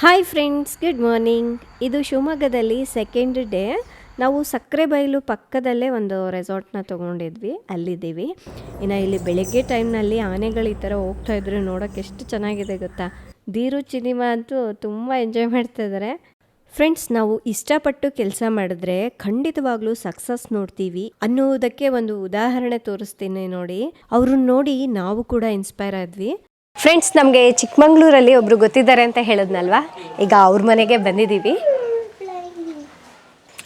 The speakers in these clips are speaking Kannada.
ಹಾಯ್ ಫ್ರೆಂಡ್ಸ್ ಗುಡ್ ಮಾರ್ನಿಂಗ್ ಇದು ಶಿವಮೊಗ್ಗದಲ್ಲಿ ಸೆಕೆಂಡ್ ಡೇ ನಾವು ಸಕ್ಕರೆ ಬೈಲು ಪಕ್ಕದಲ್ಲೇ ಒಂದು ರೆಸಾರ್ಟ್ನ ತೊಗೊಂಡಿದ್ವಿ. ಅಲ್ಲಿದ್ದೀವಿ. ಇನ್ನು ಇಲ್ಲಿ ಬೆಳಗ್ಗೆ ಟೈಮ್ನಲ್ಲಿ ಆನೆಗಳು ಈ ಥರ ಹೋಗ್ತಾಯಿದ್ರು ನೋಡೋಕೆ ಎಷ್ಟು ಚೆನ್ನಾಗಿದೆ ಗೊತ್ತಾ? ದೀರು ಚಿನಿಮಾ ಅಂತೂ ತುಂಬ ಎಂಜಾಯ್ ಮಾಡ್ತಾ ಇದ್ದಾರೆ ಫ್ರೆಂಡ್ಸ್ ನಾವು ಇಷ್ಟಪಟ್ಟು ಕೆಲಸ ಮಾಡಿದ್ರೆ ಖಂಡಿತವಾಗ್ಲೂ ಸಕ್ಸಸ್ ನೋಡ್ತೀವಿ ಅನ್ನೋದಕ್ಕೆ ಒಂದು ಉದಾಹರಣೆ ತೋರಿಸ್ತೀನಿ ನೋಡಿ. ಅವ್ರನ್ನ ನೋಡಿ ನಾವು ಕೂಡ ಇನ್ಸ್ಪೈರ್ ಆದ್ವಿ. ಫ್ರೆಂಡ್ಸ್ ನಮಗೆ ಚಿಕ್ಕಮಂಗ್ಳೂರಲ್ಲಿ ಒಬ್ರು ಗೊತ್ತಿದ್ದಾರೆ ಅಂತ ಹೇಳಿದ್ನಲ್ವಾ? ಈಗ ಅವ್ರ ಮನೆಗೆ ಬಂದಿದ್ದೀವಿ.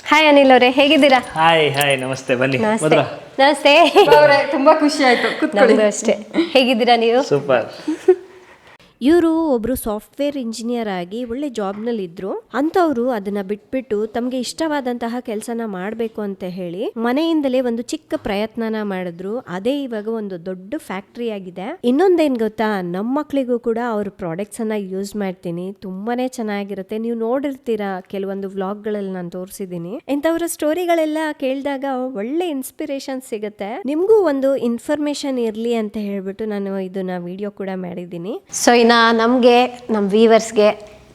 ಹಾಯ್ ಅನಿಲ್ ಅವರೇ ಹೇಗಿದ್ದೀರಾ? ಹಾಯ್ ಹಾಯ್ ನಮಸ್ತೆ ಬನ್ನಿ ನಮಸ್ತೆ. ನಮಸ್ತೆ. ಅವ್ರೆ ತುಂಬಾ ಖುಷಿ ಆಯ್ತು. ಅಷ್ಟೇ. ಹೇಗಿದ್ದೀರಾ ನೀವು? ಸೂಪರ್ ಇವರು ಒಬ್ರು ಸಾಫ್ಟ್ವೇರ್ ಇಂಜಿನಿಯರ್ ಆಗಿ ಒಳ್ಳೆ ಜಾಬ್ನಲ್ಲಿ ಇದ್ರು. ಅಂತವ್ರು ಅದನ್ನ ಬಿಟ್ಬಿಟ್ಟು ತಮ್ಗೆ ಇಷ್ಟವಾದಂತಹ ಕೆಲಸನ ಮಾಡಬೇಕು ಅಂತ ಹೇಳಿ ಮನೆಯಿಂದಲೇ ಒಂದು ಚಿಕ್ಕ ಪ್ರಯತ್ನನ ಮಾಡಿದ್ರು. ಅದೇ ಇವಾಗ ಒಂದು ದೊಡ್ಡ ಫ್ಯಾಕ್ಟ್ರಿ ಆಗಿದೆ. ಇನ್ನೊಂದೇನ್ ಗೊತ್ತಾ? ನಮ್ಮ ಮಕ್ಳಿಗೂ ಕೂಡ ಅವ್ರ ಪ್ರಾಡಕ್ಟ್ಸ್ ಅನ್ನ ಯೂಸ್ ಮಾಡ್ತೀನಿ. ತುಂಬಾನೇ ಚೆನ್ನಾಗಿರುತ್ತೆ. ನೀವು ನೋಡಿರ್ತೀರಾ? ಕೆಲವೊಂದು ವ್ಲಾಗ್ಗಳಲ್ಲಿ ನಾನು ತೋರಿಸಿದ್ದೀನಿ ಇಂಥವ್ರ ಸ್ಟೋರಿಗಳೆಲ್ಲ ಕೇಳಿದಾಗ ಒಳ್ಳೆ ಇನ್ಸ್ಪಿರೇಷನ್ ಸಿಗುತ್ತೆ. ನಿಮಗೂ ಒಂದು ಇನ್ಫಾರ್ಮೇಶನ್ ಇರಲಿ ಅಂತ ಹೇಳ್ಬಿಟ್ಟು ನಾನು ಇದನ್ನ ವಿಡಿಯೋ ಕೂಡ ಮಾಡಿದ್ದೀನಿ. ಸೊ ಇನ್ನ ನಮಗೆ ನಮ್ಮ ವೀವರ್ಸ್ಗೆ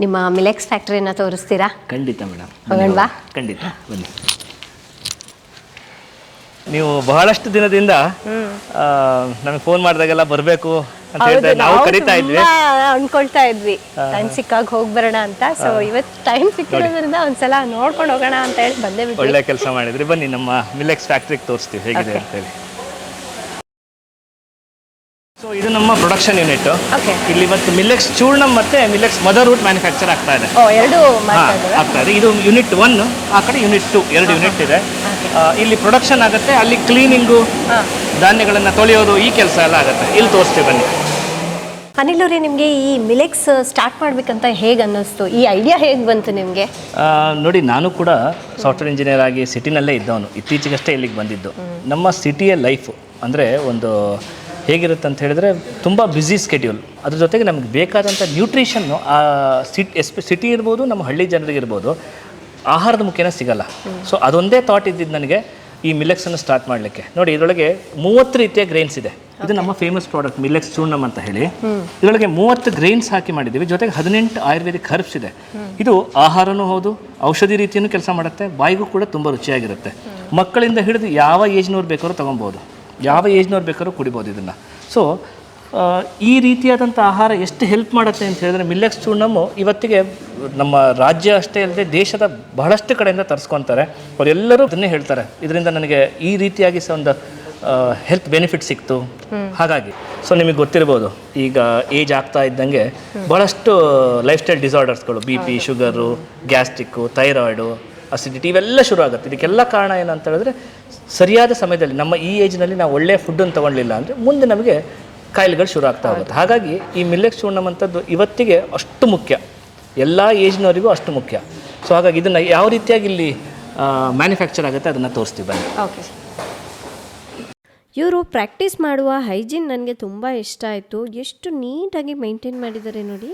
ನಿಮ್ಮ ಮಿಲೆಕ್ಸ್ ಫ್ಯಾಕ್ಟ್ರಿನ ತೋರಿಸ್ತೀರಾ? ಖಂಡಿತ ಮೇಡಮ್ ಹೋಗೋಣವಾ? ಖಂಡಿತ ಬನ್ನಿ. ನೀವು ಬಹಳಷ್ಟು ದಿನದಿಂದ ನಮಗೆ ಫೋನ್ ಮಾಡಿದಾಗೆಲ್ಲ ಬರಬೇಕು ಅಂತ ಹೇಳ್ತಾ ನಾವು ಕರಿತಾ ಇದ್ವಿ. ಅನ್ಕೊಳ್ತಾ ಇದ್ವಿ. ಟೈಮ್ ಸಿಕ್ಕಾಗ ಹೋಗಿ ಬರೋಣ ಅಂತ. ಸೊ ಇವತ್ತು ಟೈಮ್ ಸಿಕ್ಕಿರೋದ್ರಿಂದ ಒಂದ್ಸಲ ನೋಡ್ಕೊಂಡು ಹೋಗೋಣ ಅಂತ ಹೇಳಿ ಬಂದೇ ಒಳ್ಳೆ ಕೆಲಸ ಮಾಡಿದ್ರಿ. ಬನ್ನಿ ನಮ್ಮ ಮಿಲೆಕ್ಸ್ ಫ್ಯಾಕ್ಟ್ರಿಗೆ ತೋರಿಸ್ತೀವಿ. ಹೇಗಿದೆ ಅಂತ ಹೇಳಿ. ಸೊ ಇದು ನಮ್ಮ ಪ್ರೊಡಕ್ಷನ್ ಯೂನಿಟ್ ಇಲ್ಲಿ ಇವತ್ತು ಮಿಲೆಕ್ಸ್ ಚೂರ್ಣಂ ಮತ್ತೆ ಮಿಲೆಕ್ಸ್ ಮದರ್ ರೂಟ್ ಮ್ಯಾನುಫ್ಯಾಕ್ಚರ್ ಆಗ್ತಾ ಇದೆ. ಆಗ್ತಾ ಇದೆ. ಇದು ಯೂನಿಟ್ ಒನ್ ಆ ಕಡೆ ಯೂನಿಟ್ ಟು ಎರಡು ಯೂನಿಟ್ ಇದೆ. ಇಲ್ಲಿ ಪ್ರೊಡಕ್ಷನ್ ಆಗುತ್ತೆ ಅಲ್ಲಿ ಕ್ಲೀನಿಂಗು ಧಾನ್ಯಗಳನ್ನ ತೊಳೆಯೋದು ಈ ಕೆಲಸ ಎಲ್ಲ ಆಗುತ್ತೆ. ಇಲ್ಲಿ ತೋರಿಸ್ತೀವಿ ಬನ್ನಿ. ಅನಿಲ್ ಅವರೇ ನಿಮಗೆ ಈ ಮಿಲೆಕ್ಸ್ ಸ್ಟಾರ್ಟ್ ಮಾಡಬೇಕಂತ ಹೇಗೆ ಅನ್ನಿಸ್ತು? ಈ ಐಡಿಯಾ ಹೇಗೆ ಬಂತು ನಿಮಗೆ? ನೋಡಿ ನಾನು ಕೂಡ ಸಾಫ್ಟ್ವೇರ್ ಇಂಜಿನಿಯರ್ ಆಗಿ ಸಿಟಿನಲ್ಲೇ ಇದ್ದವನು. ಇತ್ತೀಚೆಗಷ್ಟೇ ಇಲ್ಲಿಗೆ ಬಂದಿದ್ದು. ನಮ್ಮ ಸಿಟಿಯ ಲೈಫು ಅಂದರೆ ಒಂದು ಹೇಗಿರುತ್ತೆ ಅಂತ ಹೇಳಿದ್ರೆ ತುಂಬ ಬ್ಯುಸಿ ಸ್ಕೆಡ್ಯೂಲ್ ಅದ್ರ ಜೊತೆಗೆ ನಮಗೆ ಬೇಕಾದಂಥ ನ್ಯೂಟ್ರಿಷನ್ನು ಆ ಸಿಟ್ ಎಸ್ಪೆ ಸಿಟಿ ಇರ್ಬೋದು ನಮ್ಮ ಹಳ್ಳಿ ಜನರಿಗೆ ಇರ್ಬೋದು ಆಹಾರದ ಮುಖೇನ ಸಿಗಲ್ಲ. ಸೊ ಅದೊಂದೇ ಥಾಟ್ ಇದ್ದಿದ್ದು ನನಗೆ ಈ ಮಿಲೆಕ್ಸನ್ನು ಸ್ಟಾರ್ಟ್ ಮಾಡಲಿಕ್ಕೆ. ನೋಡಿ ಇದರೊಳಗೆ ಮೂವತ್ತು ರೀತಿಯ ಗ್ರೈನ್ಸ್ ಇದೆ. ಇದು ನಮ್ಮ ಫೇಮಸ್ ಪ್ರಾಡಕ್ಟ್ ಮಿಲೆಕ್ಸ್ ಚೂರ್ಣಮ್ ಅಂತ ಹೇಳಿ. ಇದರೊಳಗೆ ಮೂವತ್ತು ಗ್ರೈನ್ಸ್ ಹಾಕಿ ಮಾಡಿದ್ದೀವಿ. ಜೊತೆಗೆ ಹದಿನೆಂಟು ಆಯುರ್ವೇದಿಕ್ ಹರ್ಬ್ಸ್ ಇದೆ. ಇದು ಆಹಾರನೂ ಹೌದು ಔಷಧಿ ರೀತಿಯೂ ಕೆಲಸ ಮಾಡುತ್ತೆ. ಬಾಯಿಗೂ ಕೂಡ ತುಂಬ ರುಚಿಯಾಗಿರುತ್ತೆ. ಮಕ್ಕಳಿಂದ ಹಿಡಿದು ಯಾವ ಏಜ್ನವ್ರು ಬೇಕಾದ್ರೂ ತೊಗೊಬೋದು. ಯಾವ ಏಜ್ನವ್ರು ಬೇಕಾದ್ರೂ ಕುಡಿಬೋದು ಇದನ್ನು. ಸೊ ಈ ರೀತಿಯಾದಂಥ ಆಹಾರ ಎಷ್ಟು ಹೆಲ್ಪ್ ಮಾಡುತ್ತೆ ಅಂತ ಹೇಳಿದ್ರೆ ಮಿಲ್ಲೆಕ್ಸ್ ಚೂರ್ಣಮು ಇವತ್ತಿಗೆ ನಮ್ಮ ರಾಜ್ಯ ಅಷ್ಟೇ ಅಲ್ಲದೆ ದೇಶದ ಬಹಳಷ್ಟು ಕಡೆಯಿಂದ ತರಿಸ್ಕೊತಾರೆ. ಅವರೆಲ್ಲರೂ ಅದನ್ನೇ ಹೇಳ್ತಾರೆ. ಇದರಿಂದ ನನಗೆ ಈ ರೀತಿಯಾಗಿ ಸಹ ಒಂದು ಹೆಲ್ತ್ ಬೆನಿಫಿಟ್ ಸಿಕ್ತು. ಹಾಗಾಗಿ ಸೊ ನಿಮಗೆ ಗೊತ್ತಿರ್ಬೋದು ಈಗ ಏಜ್ ಆಗ್ತಾ ಇದ್ದಂಗೆ ಬಹಳಷ್ಟು lifestyle ಡಿಸಾರ್ಡರ್ಸ್ಗಳು B P sugar gastric thyroid acidity ಇವೆಲ್ಲ ಶುರು ಆಗುತ್ತೆ ಇದಕ್ಕೆಲ್ಲ ಕಾರಣ ಏನಂತ ಹೇಳಿದ್ರೆ ಸರಿಯಾದ ಸಮಯದಲ್ಲಿ ನಮ್ಮ ಈ ಏಜ್ನಲ್ಲಿ ನಾವು ಒಳ್ಳೆಯ ಫುಡ್ಡನ್ನು ತೊಗೊಳ್ಳಿಲ್ಲ ಅಂದರೆ ಮುಂದೆ ನಮಗೆ ಕಾಯಿಲೆಗಳು ಶುರು ಆಗ್ತಾ ಹೋಗುತ್ತೆ. ಹಾಗಾಗಿ ಈ ಮಿಲ್ಲೆಕ್ಸ್ ಚೂರ್ಣಮಂಥದ್ದು ಇವತ್ತಿಗೆ ಅಷ್ಟು ಮುಖ್ಯ. ಎಲ್ಲ ಏಜ್ನವರಿಗೂ ಅಷ್ಟು ಮುಖ್ಯ. ಸೊ ಹಾಗಾಗಿ ಇದನ್ನು ಯಾವ ರೀತಿಯಾಗಿ ಇಲ್ಲಿ ಮ್ಯಾನುಫ್ಯಾಕ್ಚರ್ ಆಗುತ್ತೆ ಅದನ್ನು ತೋರಿಸ್ತೀವಿ. ಬನ್ನಿ. ಓಕೆ ಇವರು ಪ್ರಾಕ್ಟೀಸ್ ಮಾಡುವ ಹೈಜೀನ್ ನನಗೆ ತುಂಬ ಇಷ್ಟ ಆಯಿತು. ಎಷ್ಟು ನೀಟಾಗಿ ಮೇಂಟೈನ್ ಮಾಡಿದ್ದಾರೆ ನೋಡಿ.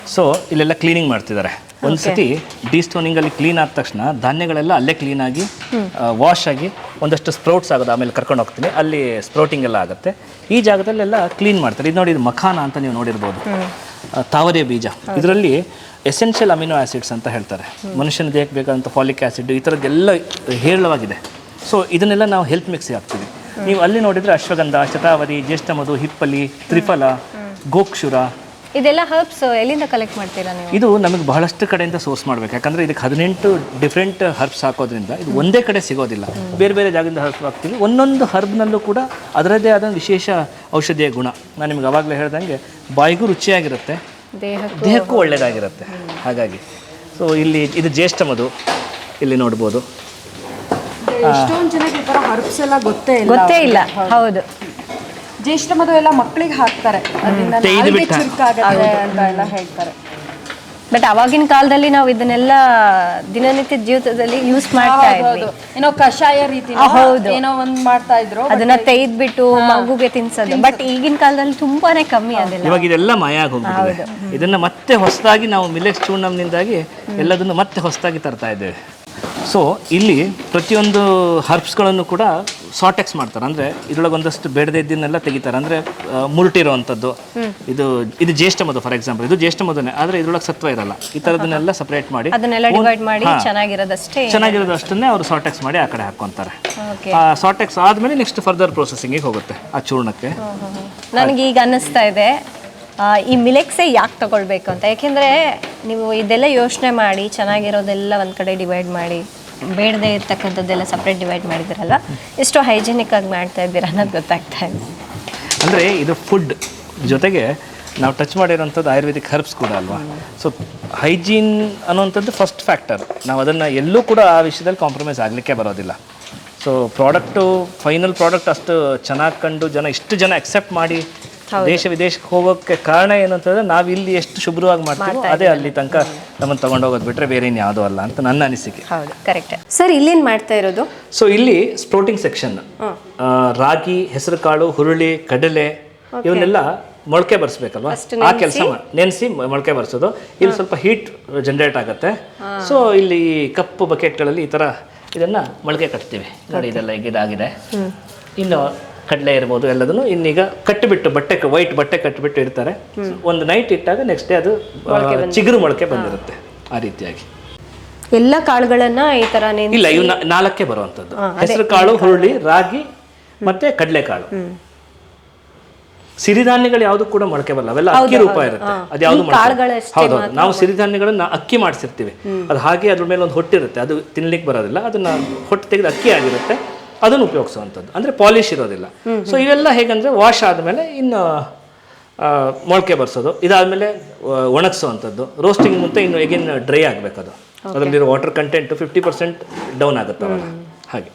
ಸೊ ಇಲ್ಲೆಲ್ಲ ಕ್ಲೀನಿಂಗ್ ಮಾಡ್ತಿದ್ದಾರೆ. ಒಂದು ಸತಿ ಡಿ ಅಲ್ಲಿ ಕ್ಲೀನ್ ಆದ ತಕ್ಷಣ ಧಾನ್ಯಗಳೆಲ್ಲ ಅಲ್ಲೇ ಕ್ಲೀನ್ ಆಗಿ ವಾಶ್ ಆಗಿ ಒಂದಷ್ಟು ಸ್ಪ್ರೌಟ್ಸ್ ಆಗೋದು ಆಮೇಲೆ ಕರ್ಕೊಂಡು ಹೋಗ್ತೀನಿ. ಅಲ್ಲಿ ಸ್ಪ್ರೌಟಿಂಗ್ ಎಲ್ಲ ಆಗುತ್ತೆ. ಈ ಜಾಗದಲ್ಲೆಲ್ಲ ಕ್ಲೀನ್ ಮಾಡ್ತಾರೆ. ಇದು ನೋಡಿ ಇದು ಮಖಾನ ಅಂತ ನೀವು ನೋಡಿರ್ಬೋದು. ತಾವರೆ ಬೀಜ. ಇದರಲ್ಲಿ ಎಸೆನ್ಷಿಯಲ್ ಅಮಿನೋ ಆಸಿಡ್ಸ್ ಅಂತ ಹೇಳ್ತಾರೆ. ಮನುಷ್ಯನ ದೇಹಕ್ಕೆ ಬೇಕಾದಂಥ ಫಾಲಿಕ್ ಆ್ಯಸಿಡ್ ಈ ಥರದ್ದೆಲ್ಲ ಹೇರಳವಾಗಿದೆ. ಸೊ ಇದನ್ನೆಲ್ಲ ನಾವು ಹೆಲ್ತ್ ಮಿಕ್ಸ್ ಹಾಕ್ತೀವಿ. ನೀವು ಅಲ್ಲಿ ನೋಡಿದರೆ ಅಶ್ವಗಂಧ ಶತಾವರಿ ಜ್ಯೇಷ್ಠ ಮಧು ಹಿಪ್ಪಲಿ ತ್ರಿಫಲ ಗೋಕ್ಷುರ ಇದೆಲ್ಲ ಹರ್ಬ್ಸ್ ಎಲ್ಲಿಂದ ಕಲೆಕ್ಟ್ ಮಾಡ್ತೀರಾ ನೀವು? ಇದು ನಮಗೆ ಬಹಳಷ್ಟು ಕಡೆಯಿಂದ ಸೋರ್ಸ್ ಮಾಡಬೇಕು. ಯಾಕಂದರೆ ಇದಕ್ಕೆ ಹದಿನೆಂಟು ಡಿಫ್ರೆಂಟ್ ಹರ್ಬ್ಸ್ ಹಾಕೋದ್ರಿಂದ ಇದು ಒಂದೇ ಕಡೆ ಸಿಗೋದಿಲ್ಲ. ಬೇರೆ ಬೇರೆ ಜಾಗದಿಂದ ಹರ್ಬ್ಸ್ ಹಾಕ್ತೀವಿ. ಒಂದೊಂದು ಹರ್ಬ್ನಲ್ಲೂ ಕೂಡ ಅದರದ್ದೇ ಆದ ವಿಶೇಷ ಔಷಧಿಯ ಗುಣ. ನಾನು ನಿಮ್ಗೆ ಅವಾಗಲೇ ಹೇಳ್ದಂಗೆ ಬಾಯಿಗೂ ರುಚಿಯಾಗಿರುತ್ತೆ ದೇಹಕ್ಕೆ ದೇಹಕ್ಕೂ ಒಳ್ಳೆಯದಾಗಿರುತ್ತೆ ಹಾಗಾಗಿ ಸೊ ಇಲ್ಲಿ ಇದು ಜ್ಯೇಷ್ಠ ಮಧು. ಇಲ್ಲಿ ನೋಡ್ಬೋದು. ಎಷ್ಟೊಂದ್ ಜನಕ್ಕೆ ಈ ತರ ಹರ್ಬ್ಸ್ ಎಲ್ಲ ಗೊತ್ತೇ ಇಲ್ಲ ಗೊತ್ತೇ ಇಲ್ಲ. ಹೌದು. ಜ್ಯೇಷ್ಠ ಮಧು ಎಲ್ಲ ಮಕ್ಕಳಿಗೆ ಹಾಕ್ತಾರೆ. ಅದರಿಂದ ತೆಯ್ದು ನಾಲಿಗೆ ಚುರುಕಾಗತ್ತೆ ಅಂತ ಎಲ್ಲ ಹೇಳ್ತಾರೆ. ಬಟ್ ಅವಾಗಿನ ಕಾಲದಲ್ಲಿ ನಾವು ಇದನ್ನೆಲ್ಲ ದಿನನಿತ್ಯ ಜೀವಿತದಲ್ಲಿ ಯೂಸ್ ಮಾಡ್ತಾ ಇದ್ವಿ. ಏನೋ ಕಷಾಯ ರೀತಿ ಹೌದು. ಏನೋ ಒಂದ್ ಮಾಡ್ತಾ ಇದ್ರು ಅದನ್ನ ತೆಗೆದ್ಬಿಟ್ಟು ಮಗುಗೆ ತಿನ್ಸೋದು. ಬಟ್ ಈಗಿನ ಕಾಲದಲ್ಲಿ ತುಂಬಾನೇ ಕಮ್ಮಿ ಅದೆಲ್ಲ. ಇವಾಗ ಇದೆಲ್ಲ ಮಾಯ ಆಗಿ ಇದನ್ನ ಇದನ್ನು ಮತ್ತೆ ಹೊಸದಾಗಿ ನಾವು ಮಿಲೆಕ್ಸ್ ಚೂರ್ಣಂನಿಂದಾಗಿ ಎಲ್ಲದನ್ನು ಮತ್ತೆ ಹೊಸದಾಗಿ ತರ್ತಾ ಇದ್ದೇವೆ. ಸೊ ಇಲ್ಲಿ ಪ್ರತಿಯೊಂದು ಹರ್ಬ್ಸ್ಗಳನ್ನು ಕೂಡ ಸಾಟೆಕ್ಸ್ ಮಾಡ್ತಾರೆ. ಅಂದರೆ ಇದ್ರೊಳಗೆ ಒಂದಷ್ಟು ಬೇಡದೇ ಇದ್ದನ್ನೆಲ್ಲ ತೆಗಿತಾರೆ. ಅಂದರೆ ಮುರುಟಿರುವಂಥದ್ದು ಇದು ಇದು ಜ್ಯೇಷ್ಠ ಮಧು ಫಾರ್ ಎಕ್ಸಾಂಪಲ್ ಇದು ಜ್ಯೇಷ್ಠ ಮಧುನೆ. ಆದರೆ ಇದ್ರೊಳಗೆ ಸತ್ವ ಇರಲ್ಲ. ಈ ಥರದನ್ನೆಲ್ಲ ಸಪ್ರೇಟ್ ಮಾಡಿ. ಅದನ್ನೆಲ್ಲ ಡಿವೈಡ್ ಮಾಡಿ ಚೆನ್ನಾಗಿರೋದಷ್ಟೇ. ಚೆನ್ನಾಗಿರೋದು ಅಷ್ಟನ್ನೇ ಅವರು ಸಾಟೆಕ್ಸ್ ಮಾಡಿ ಆ ಕಡೆ ಆ ಸಾಟೆಕ್ಸ್ ಆದಮೇಲೆ ನೆಕ್ಸ್ಟ್ ಫರ್ದರ್ ಪ್ರೊಸೆಸಿಂಗಿಗೆ ಹೋಗುತ್ತೆ ಆ ಚೂರ್ಣಕ್ಕೆ. ನನಗೆ ಈಗ ಅನ್ನಿಸ್ತಾ ಇದೆ. ಈ ಮಿಲೆಕ್ಸೆ ಯಾಕೆ ತಗೊಳ್ಬೇಕು ಅಂತ? ಯಾಕೆಂದರೆ ನೀವು ಇದೆಲ್ಲ ಯೋಚನೆ ಮಾಡಿ, ಚೆನ್ನಾಗಿರೋದೆಲ್ಲ ಒಂದು ಕಡೆ ಡಿವೈಡ್ ಮಾಡಿ, ಬೇಡದೇ ಇರ್ತಕ್ಕಂಥದ್ದೆಲ್ಲ ಸಪ್ರೇಟ್ ಡಿವೈಡ್ ಮಾಡಿದಿರಲ್ಲ ಎಷ್ಟು ಹೈಜಿನಿಕ್ ಆಗಿ ಮಾಡ್ತಾ ಇದ್ದೀರಾ ಅನ್ನೋದು ಗೊತ್ತಾಗ್ತಾ ಇದೆ ಅಂದರೆ ಇದು ಫುಡ್ ಜೊತೆಗೆ ನಾವು ಟಚ್ ಮಾಡಿರೋಂಥದ್ದು ಆಯುರ್ವೇದಿಕ್ ಹರ್ಬ್ಸ್ ಕೂಡ ಅಲ್ವಾ? ಸೊ ಹೈಜೀನ್ ಅನ್ನೋಂಥದ್ದು ಫಸ್ಟ್ ಫ್ಯಾಕ್ಟರ್ ನಾವು ಅದನ್ನು ಎಲ್ಲೂ ಕೂಡ ಆ ವಿಷಯದಲ್ಲಿ ಕಾಂಪ್ರಮೈಸ್ ಆಗಲಿಕ್ಕೆ ಬರೋದಿಲ್ಲ. ಸೊ ಪ್ರಾಡಕ್ಟು ಫೈನಲ್ ಪ್ರಾಡಕ್ಟ್ ಅಷ್ಟು ಚೆನ್ನಾಗಿ ಕಂಡು ಜನ ಇಷ್ಟು ಜನ ಅಕ್ಸೆಪ್ಟ್ ಮಾಡಿ ದೇಶ ವಿದೇಶಕ್ಕೆ ಹೋಗೋಕ್ಕೆ ಕಾರಣ ಏನು ಅಂತಂದ್ರೆ ನಾವು ಇಲ್ಲಿ ಎಷ್ಟು ಶುಭ್ರವಾಗಿ ಮಾಡ್ತೀವಿ ಅದೇ ಅಲ್ಲಿ ತನಕ ನಮ್ಮನ್ನು ತಗೊಂಡೋಗೋದು ಬಿಟ್ಟರೆ ಬೇರೆ ಇನ್ಯಾವುದೂ ಅಲ್ಲ ಅಂತ ನನ್ನ ಅನಿಸಿಕೆ. ಹೌದು ಕರೆಕ್ಟ್ ಸರ್ ಇಲ್ಲೇನು ಮಾಡ್ತಾ ಇರೋದು? ಸೊ ಇಲ್ಲಿ ಸ್ಪ್ರೋಟಿಂಗ್ ಸೆಕ್ಷನ್ ರಾಗಿ ಹೆಸರುಕಾಳು ಹುರುಳಿ ಕಡಲೆ ಇವನ್ನೆಲ್ಲ ಮೊಳಕೆ ಬರ್ಸ್ಬೇಕಲ್ವಾ? ಆ ಕೆಲಸ ನೆನೆಸಿ ಮೊಳಕೆ ಬರ್ಸೋದು. ಇಲ್ಲಿ ಸ್ವಲ್ಪ ಹೀಟ್ ಜನರೇಟ್ ಆಗುತ್ತೆ. ಸೊ ಇಲ್ಲಿ ಕಪ್ಪು ಬಕೆಟ್ಗಳಲ್ಲಿ ಈ ಥರ ಇದನ್ನ ಮೊಳಕೆ ಕಟ್ತೀವಿ. ನೋಡಿ ಇದೆಲ್ಲ ಈಗ ಇದಾಗಿದೆ. ಇನ್ನು ಕಡಲೆ ಇರ್ಬೋದು ಎಲ್ಲದನ್ನು ಇನ್ನೀಗ ಕಟ್ಟಿಬಿಟ್ಟು ಬಟ್ಟೆ ವೈಟ್ ಬಟ್ಟೆ ಕಟ್ಟಿಬಿಟ್ಟು ಇಡ್ತಾರೆ. ಒಂದು ನೈಟ್ ಇಟ್ಟಾಗ ನೆಕ್ಸ್ಟ್ ಡೇ ಅದು ಚಿಗುರು ಮೊಳಕೆ ಬಂದಿರುತ್ತೆ ಆ ರೀತಿಯಾಗಿ. ಎಲ್ಲ ಕಾಳುಗಳನ್ನ ಈ ತರ ಇಲ್ಲ ಇವು ನಾಲ್ಕೇ ಬರುವಂಥದ್ದು. ಹೆಸರು ಕಾಳು ಹುರುಳಿ ರಾಗಿ ಮತ್ತೆ ಕಡಲೆಕಾಳು ಸಿರಿಧಾನ್ಯಗಳು ಯಾವುದು ಕೂಡ ಮೊಳಕೆ ಬರಲ್ಲ. ಅವೆಲ್ಲ ಅಕ್ಕಿ ರೂಪ ಇರುತ್ತೆ. ಅದು ಯಾವುದು ಹೌದು ನಾವು ಸಿರಿಧಾನ್ಯಗಳನ್ನ ಅಕ್ಕಿ ಮಾಡಿಸಿರ್ತೀವಿ. ಅದು ಹಾಗೆ ಅದ್ರ ಮೇಲೆ ಒಂದು ಹೊಟ್ಟಿರುತ್ತೆ. ಅದು ತಿನ್ಲಿಕ್ಕೆ ಬರೋದಿಲ್ಲ. ಅದನ್ನ ಹೊಟ್ಟೆ ತೆಗೆದು ಅಕ್ಕಿ ಆಗಿರುತ್ತೆ. ಅದನ್ನು ಉಪಯೋಗಿಸುವಂಥದ್ದು. ಅಂದರೆ ಪಾಲಿಶ್ ಇರೋದಿಲ್ಲ. ಸೊ ಇವೆಲ್ಲ ಹೇಗಂದ್ರೆ ವಾಶ್ ಆದಮೇಲೆ ಇನ್ನು ಮೊಳಕೆ ಬರ್ಸೋದು. ಇದಾದಮೇಲೆ ಒಣಗಿಸುವಂಥದ್ದು. ರೋಸ್ಟಿಂಗ್ ಮುಂತೆ ಇನ್ನು ಎಗಿನ್ ಡ್ರೈ ಆಗಬೇಕದು. ಅದು ಅದರಲ್ಲಿರೋ water content fifty percent down ಆಗುತ್ತೆ ಹಾಗೆ.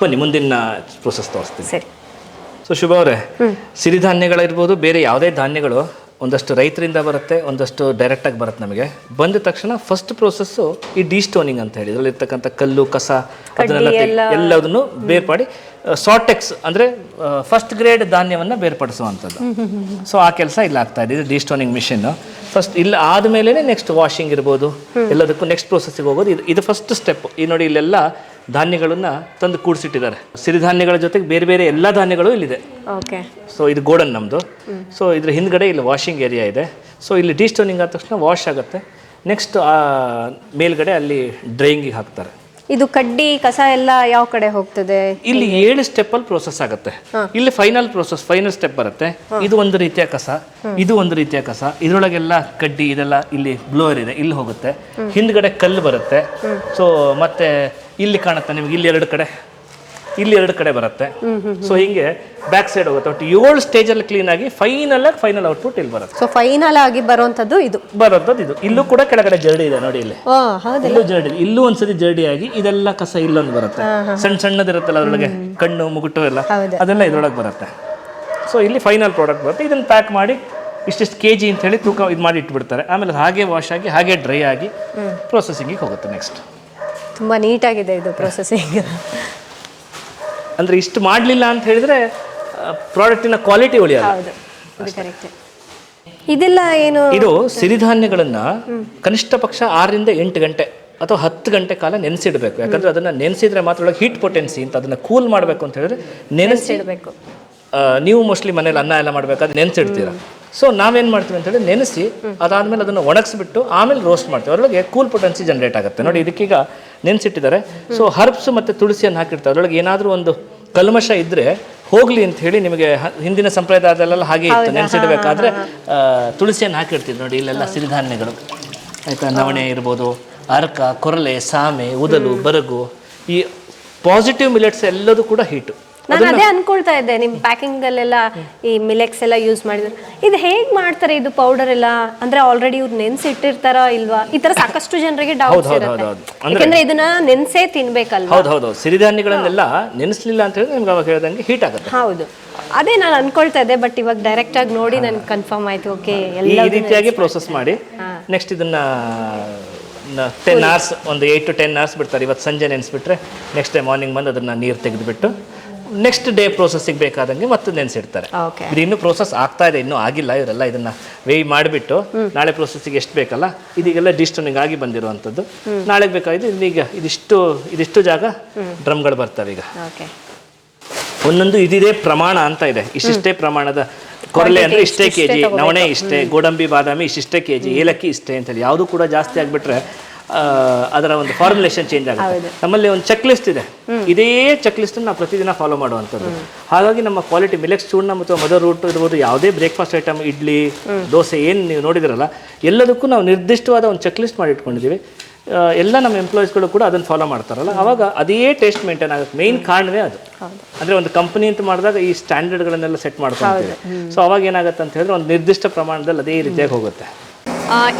ಬನ್ನಿ ಮುಂದಿನ ಪ್ರೊಸೆಸ್ ತೋರಿಸ್ತೀನಿ. ಸರಿ. ಸೊ ಶುಭ ಅವರೇ. ಸಿರಿಧಾನ್ಯಗಳಿರ್ಬೋದು ಬೇರೆ ಯಾವುದೇ ಧಾನ್ಯಗಳು ಒಂದಷ್ಟು ರೈತರಿಂದ ಬರುತ್ತೆ ಒಂದಷ್ಟು ಡೈರೆಕ್ಟಾಗಿ ಬರುತ್ತೆ ನಮಗೆ. ಬಂದ ತಕ್ಷಣ ಫಸ್ಟ್ ಪ್ರೋಸೆಸ್ಸು ಈ ಡಿಸ್ಟೋನಿಂಗ್ ಅಂತ ಹೇಳಿ ಇದರಲ್ಲಿರ್ತಕ್ಕಂಥ ಕಲ್ಲು ಕಸ ಅದನ್ನೆಲ್ಲ ಎಲ್ಲದನ್ನು ಬೇರ್ಪಡಿ ಸಾಟೆಕ್ಸ್ ಅಂದರೆ ಫಸ್ಟ್ ಗ್ರೇಡ್ ಧಾನ್ಯವನ್ನು ಬೇರ್ಪಡಿಸುವಂಥದ್ದು. ಸೊ ಆ ಕೆಲಸ ಇಲ್ಲಿ ಆಗ್ತಾ ಇದೆ ಇದು ಡಿಸ್ಟೋನಿಂಗ್ ಮಿಷಿನ್ ಫಸ್ಟ್ ಇಲ್ಲ ಆದಮೇಲೆ ನೆಕ್ಸ್ಟ್ ವಾಷಿಂಗ್ ಇರ್ಬೋದು ಎಲ್ಲದಕ್ಕೂ ನೆಕ್ಸ್ಟ್ ಪ್ರೋಸೆಸ್ಸಿಗೆ ಹೋಗೋದು ಇದು ಇದು ಫಸ್ಟ್ ಸ್ಟೆಪ್ ಈ ನೋಡಿ ಇಲ್ಲೆಲ್ಲ ಧಾನ್ಯಗಳನ್ನ ತಂದು ಕೂಡಿಸಿಟ್ಟಿದ್ದಾರೆ. ಸಿರಿಧಾನ್ಯಗಳ ಜೊತೆಗೆ ಬೇರೆ ಬೇರೆ ಎಲ್ಲ ಧಾನ್ಯಗಳು ಇಲ್ಲಿದೆ. ಓಕೆ ಸೊ ಇದು ಗೋಡನ್ ನಮ್ಮದು ಸೊ ಇದ್ರ ಹಿಂದ್ಗಡೆ ಇಲ್ಲಿ ವಾಷಿಂಗ್ ಏರಿಯಾ ಇದೆ. ಸೊ ಇಲ್ಲಿ ಡಿಸ್ಟೋನಿಂಗ್ ಆದ ತಕ್ಷಣ ವಾಶ್ ಆಗುತ್ತೆ. ನೆಕ್ಸ್ಟ್ ಆ ಮೇಲ್ಗಡೆ ಅಲ್ಲಿ ಡ್ರೈಯಿಂಗಿಗೆ ಹಾಕ್ತಾರೆ. ಇದು ಕಡ್ಡಿ ಕಸ ಎಲ್ಲ ಯಾವ ಕಡೆ ಹೋಗ್ತದೆ? ಇಲ್ಲಿ ಏಳು ಸ್ಟೆಪ್ ಅಲ್ಲಿ ಪ್ರೋಸೆಸ್ ಆಗುತ್ತೆ. ಇಲ್ಲಿ ಫೈನಲ್ ಪ್ರೋಸೆಸ್ ಫೈನಲ್ ಸ್ಟೆಪ್ ಬರುತ್ತೆ. ಇದು ಒಂದು ರೀತಿಯ ಕಸ ಇದು ಒಂದು ರೀತಿಯ ಕಸ. ಇದ್ರೊಳಗೆಲ್ಲ ಕಡ್ಡಿ ಇದೆಲ್ಲ ಇಲ್ಲಿ ಬ್ಲೋರ್ ಇದೆ ಇಲ್ಲಿ ಹೋಗುತ್ತೆ. ಹಿಂದ್ಗಡೆ ಕಲ್ಲು ಬರುತ್ತೆ. ಸೊ ಮತ್ತೆ ಇಲ್ಲಿ ಕಾಣುತ್ತೆ ನಿಮ್ಗೆ ಇಲ್ಲಿ ಎರಡು ಕಡೆ. ಇಲ್ಲಿ ಎರಡು ಕಡೆ ಬರುತ್ತೆ. ಸೊ ಹಿಂಗೆ ಬ್ಯಾಕ್ ಸೈಡ್ ಹೋಗುತ್ತೆ. ಒಟ್ಟು ಏಳು ಸ್ಟೇಜಲ್ಲಿ ಕ್ಲೀನ್ ಆಗಿ ಫೈನಲ್ ಆಗಿ ಫೈನಲ್ ಔಟ್ಪುಟ್ ಇಲ್ಲಿ ಬರುತ್ತೆ. ಸೊ ಫೈನಲ್ ಆಗಿ ಬರುವಂತದ್ದು ಇದು. ಬರೋದು ಇದು. ಇಲ್ಲೂ ಕೂಡ ಕೆಳಗಡೆ ಜರ್ಡಿ ಇದೆ ನೋಡಿ ಇಲ್ಲಿ. ಇಲ್ಲೂ ಜರ್ಡಿ ಇಲ್ಲೂ ಒಂದ್ಸರಿ ಜರ್ಡಿ ಆಗಿ ಇದೆಲ್ಲ ಕಸ ಇಲ್ಲೊಂದು ಬರುತ್ತೆ. ಸಣ್ಣ ಸಣ್ಣದಿರುತ್ತಲ್ಲ ಅದರೊಳಗೆ ಕಣ್ಣು ಮುಗುಟು ಎಲ್ಲ. ಅದೆಲ್ಲ ಇದ್ರೊಳಗೆ ಬರುತ್ತೆ. ಸೊ ಇಲ್ಲಿ ಫೈನಲ್ ಪ್ರಾಡಕ್ಟ್ ಬರುತ್ತೆ. ಇದನ್ನ ಪ್ಯಾಕ್ ಮಾಡಿ ಇಷ್ಟಿಷ್ಟು ಕೆ ಜಿ ಅಂತ ಹೇಳಿ ತೂಕ ಇದು ಮಾಡಿ ಇಟ್ಬಿಡ್ತಾರೆ. ಆಮೇಲೆ ಹಾಗೆ ವಾಶ್ ಆಗಿ ಹಾಗೆ ಡ್ರೈ ಆಗಿ ಪ್ರೊಸೆಸಿಂಗಿಗೆ ಹೋಗುತ್ತೆ ನೆಕ್ಸ್ಟ್ ತುಂಬಾ ನೀಟಾಗಿದೆ ಇದು ಪ್ರೊಸೆಸಿಂಗ್ ಅಂದರೆ ಇಷ್ಟು ಮಾಡಲಿಲ್ಲ ಅಂತ ಹೇಳಿದ್ರೆ ಪ್ರಾಡಕ್ಟಿನ ಕ್ವಾಲಿಟಿ ಉಳಿಯೋದು ಹೌದು ಇದು ಕರೆಕ್ಟ್ ಇದೆಲ್ಲ ಏನು ಇದು ಸಿರಿಧಾನ್ಯಗಳನ್ನು ಕನಿಷ್ಠ ಪಕ್ಷ ಆರರಿಂದ ಎಂಟು ಗಂಟೆ ಅಥವಾ ಹತ್ತು ಗಂಟೆ ಕಾಲ ನೆನೆಸಿಡಬೇಕು. ಯಾಕಂದ್ರೆ ಅದನ್ನು ನೆನೆಸಿದ್ರೆ ಮಾತ್ರ ಒಳಗೆ ಹೀಟ್ ಪೊಟೆನ್ಸಿ ಅಂತ ಅದನ್ನ ಕೂಲ್ ಮಾಡಬೇಕು ಅಂತ ಹೇಳಿದ್ರೆ ನೆನೆಸಿಡಬೇಕು. ನೀವು ಮೋಸ್ಟ್ಲಿ ಮನೇಲಿ ಅನ್ನ ಎಲ್ಲ ಮಾಡಬೇಕಾದ್ರೆ ನೆನೆಸಿಡ್ತೀರಾ? ಸೊ ನಾವೇನು ಮಾಡ್ತೀವಿ ಅಂತೇಳಿ ನೆನೆಸಿ ಅದಾದಮೇಲೆ ಅದನ್ನು ಒಣಗಿಸ್ಬಿಟ್ಟು ಆಮೇಲೆ ರೋಸ್ಟ್ ಮಾಡ್ತೀವಿ. ಅದರೊಳಗೆ ಕೂಲ್ ಪೊಟೆನ್ಸಿ ಜನರೇಟ್ ಆಗುತ್ತೆ. ನೋಡಿ ಇದಕ್ಕೀಗ ನೆನೆಸಿಟ್ಟಿದ್ದಾರೆ. ಸೊ ಹರ್ಬ್ಸ್ ಮತ್ತು ತುಳಸಿಯನ್ನು ಹಾಕಿರ್ತಾರೆ. ಅದರೊಳಗೆ ಏನಾದರೂ ಒಂದು ಕಲ್ಮಶ ಇದ್ದರೆ ಹೋಗಲಿ ಅಂತ ಹೇಳಿ ನಿಮಗೆ ಹಿಂದಿನ ಸಂಪ್ರದಾಯದಲ್ಲೆಲ್ಲ ಹಾಗೆ ಇತ್ತು. ನೆನೆಸಿಡಬೇಕಾದ್ರೆ ತುಳಸಿಯನ್ನು ಹಾಕಿರ್ತೀವಿ ನೋಡಿ ಇಲ್ಲೆಲ್ಲ ಸಿರಿಧಾನ್ಯಗಳು. ಆಯಿತಾ ನವಣೆ ಇರ್ಬೋದು ಅರ್ಕ ಕೊರಲೆ ಸಾಮೆ ಉದಲು ಬರಗು ಈ ಪಾಸಿಟಿವ್ ಮಿಲೆಟ್ಸ್ ಎಲ್ಲದೂ ಕೂಡ ಹೀಟು ನಾನು ಅದೇ ಅನ್ಕೊಳ್ತಾ ಇದ್ದೆ ನಿಮ್ಮ ಪ್ಯಾಕಿಂಗ್ ಅಲ್ಲೆಲ್ಲ ಈ ಮಿಲೆಕ್ಸ್ ಎಲ್ಲ ಯೂಸ್ ಮಾಡಿದ್ರು. ಇದು ಹೇಗ್ ಮಾಡ್ತಾರೆ ಇದು ಪೌಡರ್ ಎಲ್ಲ? ಅಂದ್ರೆ ಆಲ್ರೆಡಿ ಇವ್ರು ನೆನ್ಸಿಟ್ಟಿರ್ತಾರ ಇಲ್ವಾ? ಈ ತರ ಸಾಕಷ್ಟು ಜನರಿಗೆ ಡೌಟ್ ಇರುತ್ತೆ. ಯಾಕಂದ್ರೆ ಇದನ್ನ ನೆನ್ಸೇ ತಿನ್ಬೇಕಲ್ವಾ? ಹೌದು ಹೌದು ಸಿರಿಧಾನ್ಯಗಳನ್ನೆಲ್ಲ ನೆನೆಸ್ಲಿಲ್ಲ ಅಂತ ಹೇಳಿದ್ರೆ ನಿಮ್ಗೆ ಅವಾಗ ಹೇಳ್ದಂಗೆ ಹೀಟ್ ಆಗುತ್ತೆ. ಹೌದು. ಅದೇ ನಾನು ಅನ್ಕೊಳ್ತಾ ಇದ್ದೆ ಬಟ್ ಇವಾಗ ಡೈರೆಕ್ಟ್ ಆಗಿ ನೋಡಿ ನನ್ಗೆ ಕನ್ಫರ್ಮ್ ಆಯ್ತು ಓಕೆ ಈ ಎಲ್ಲ ರೀತಿಯಾಗಿ ಪ್ರೋಸೆಸ್ ಮಾಡಿ. ನೆಕ್ಸ್ಟ್ ಇದನ್ನ ಟೆನ್ ಅವರ್ಸ್ ಒಂದು ಏಯ್ಟ್ ಟು ಟೆನ್ ಅವರ್ಸ್ ಬಿಡ್ತಾರೆ. ಇವತ್ತು ಸಂಜೆ ನೆನೆಸ್ಬಿಟ್ರೆ ನೆಕ್ಸ್ಟ್ ಡೇ ಮಾರ್ನಿಂಗ್ ಬಂದು ಅದನ್ನ ನೀರು ತೆಗೆದುಬಿಟ್ಟು ನೆಕ್ಸ್ಟ್ ಡೇ ಪ್ರೋಸೆಸ್ಸಿಗೆ ಬೇಕಾದಂಗೆ ಮತ್ತೆ ನೆನೆಸಿಡ್ತಾರೆ. ಇದು ಇನ್ನೂ ಪ್ರೋಸೆಸ್ ಆಗ್ತಾ ಇದೆ ಇನ್ನೂ ಆಗಿಲ್ಲ ಇವರೆಲ್ಲ ಇದನ್ನ ವೇಯ್ ಮಾಡಿಬಿಟ್ಟು ನಾಳೆ ಪ್ರೋಸೆಸ್ಸಿಗೆ ಎಷ್ಟು ಬೇಕಲ್ಲ ಇದೀಗೆಲ್ಲ ಡಿಸ್ಟೋನಿಂಗ್ ಆಗಿ ಬಂದಿರುವಂಥದ್ದು ನಾಳೆ ಬೇಕಾಗಿದ್ದು ಇದೀಗ ಇದಿಷ್ಟು ಇದಿಷ್ಟು ಜಾಗ ಡ್ರಮ್ಗಳು ಬರ್ತವೆ ಈಗ. ಒಂದೊಂದು ಇದಿದೆ ಪ್ರಮಾಣ ಅಂತ ಇದೆ ಇಷ್ಟಿಷ್ಟೇ ಪ್ರಮಾಣದ ಕೊರಲೆ ಅಂದ್ರೆ ಇಷ್ಟೇ ಕೆ ಜಿ ನವಣೆ ಇಷ್ಟೇ ಗೋಡಂಬಿ ಬಾದಾಮಿ ಇಷ್ಟಿಷ್ಟೇ ಕೆ ಜಿ ಏಲಕ್ಕಿ ಇಷ್ಟೇ ಅಂತೇಳಿ ಯಾವುದು ಕೂಡ ಜಾಸ್ತಿ ಆಗಿಬಿಟ್ರೆ ಅದರ ಒಂದು ಫಾರ್ಮುಲೇಷನ್ ಚೇಂಜ್ ಆಗುತ್ತೆ. ನಮ್ಮಲ್ಲಿ ಒಂದು ಚೆಕ್ ಲಿಸ್ಟ್ ಇದೆ ಇದೇ ಚೆಕ್ ಲಿಸ್ಟ್ ನಾವು ಪ್ರತಿದಿನ ಫಾಲೋ ಮಾಡುವಂಥದ್ದು. ಹಾಗಾಗಿ ನಮ್ಮ ಕ್ವಾಲಿಟಿ ಮಿಲೆಕ್ಸ್ ಚೂರ್ಣ ಮತ್ತು ಮದರ್ ರೂಟ್ ಇರ್ಬೋದು ಯಾವುದೇ ಬ್ರೇಕ್ಫಾಸ್ಟ್ ಐಟಮ್ ಇಡ್ಲಿ ದೋಸೆ ಏನು ನೀವು ನೋಡಿದಿರಲ್ಲ ಎಲ್ಲದಕ್ಕೂ ನಾವು ನಿರ್ದಿಷ್ಟವಾದ ಒಂದು ಚೆಕ್ ಲಿಸ್ಟ್ ಮಾಡಿ ಇಟ್ಕೊಂಡಿದ್ದೀವಿ. ಎಲ್ಲ ನಮ್ಮ ಎಂಪ್ಲಾಯೀಸ್ಗಳು ಕೂಡ ಅದನ್ನು ಫಾಲೋ ಮಾಡ್ತಾರಲ್ಲ. ಅವಾಗ ಅದೇ ಟೇಸ್ಟ್ ಮೇಂಟೈನ್ ಆಗುತ್ತೆ. ಮೇನ್ ಕಾರಣವೇ ಅದು. ಅಂದರೆ ಒಂದು ಕಂಪನಿ ಅಂತ ಮಾಡಿದಾಗ ಈ ಸ್ಟ್ಯಾಂಡರ್ಡ್ಗಳನ್ನೆಲ್ಲ ಸೆಟ್ ಮಾಡ್ಕೊಳ್ತೀವಿ ಸೊ ಅವಾಗ ಏನಾಗುತ್ತೆ ಅಂತ ಹೇಳಿದ್ರೆ ಒಂದು ನಿರ್ದಿಷ್ಟ ಪ್ರಮಾಣದಲ್ಲಿ ಅದೇ ರೀತಿಯಾಗಿ ಹೋಗುತ್ತೆ.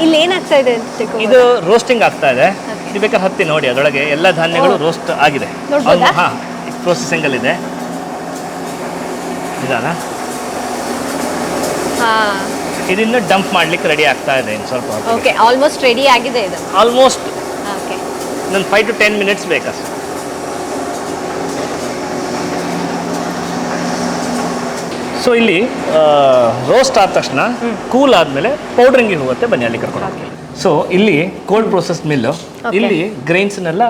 ಇಲ್ಲಿ ಏನಾಗ್ತಾ ಇದೆ ಇದು ರೋಸ್ಟಿಂಗ್ ಆಗ್ತಾ ಇದೆ. ನೀವು ಬೇಕಾದ್ರೆ ಹತ್ತಿ ನೋಡಿ ಅದರೊಳಗೆ ಎಲ್ಲ ಧಾನ್ಯಗಳು ರೋಸ್ಟ್ ಆಗಿದೆ. ಹಾ ಪ್ರೊಸೆಸಿಂಗ್ ಅಲ್ಲಿ ಇದೆ. ನಿಧಾನ ಹಾ. ಇದನ್ನು ಡಂಪ್ ಮಾಡ್ಲಿಕ್ಕೆ ರೆಡಿ ಆಗ್ತಾ ಇದೆ ಇನ್ನು ಸ್ವಲ್ಪ ಓಕೆ ಆಲ್ಮೋಸ್ಟ್ ರೆಡಿ ಆಗಿದೆ ಇದು. ಆಲ್ಮೋಸ್ಟ್ ಓಕೆ ನನ್ನ ಫೈವ್ ಟು ಟೆನ್ ಮಿನಿಟ್ಸ್ ಬೇಕಷ್ಟೆ ಸೊ ಇಲ್ಲಿ ರೋಸ್ಟ್ ಆದ ತಕ್ಷಣ ಕೂಲ್ ಆದಮೇಲೆ ಪೌಡ್ರಿಂಗಿಗೆ ಹೋಗುತ್ತೆ ಬನ್ನಿ ಅಲ್ಲಿ ಕರ್ಕೊಂಡು ಸೊ ಇಲ್ಲಿ ಕೋಲ್ಡ್ ಪ್ರೊಸೆಸ್ ಮಿಲ್ ಇಲ್ಲಿ ಗ್ರೈನ್ಸ್ನೆಲ್ಲ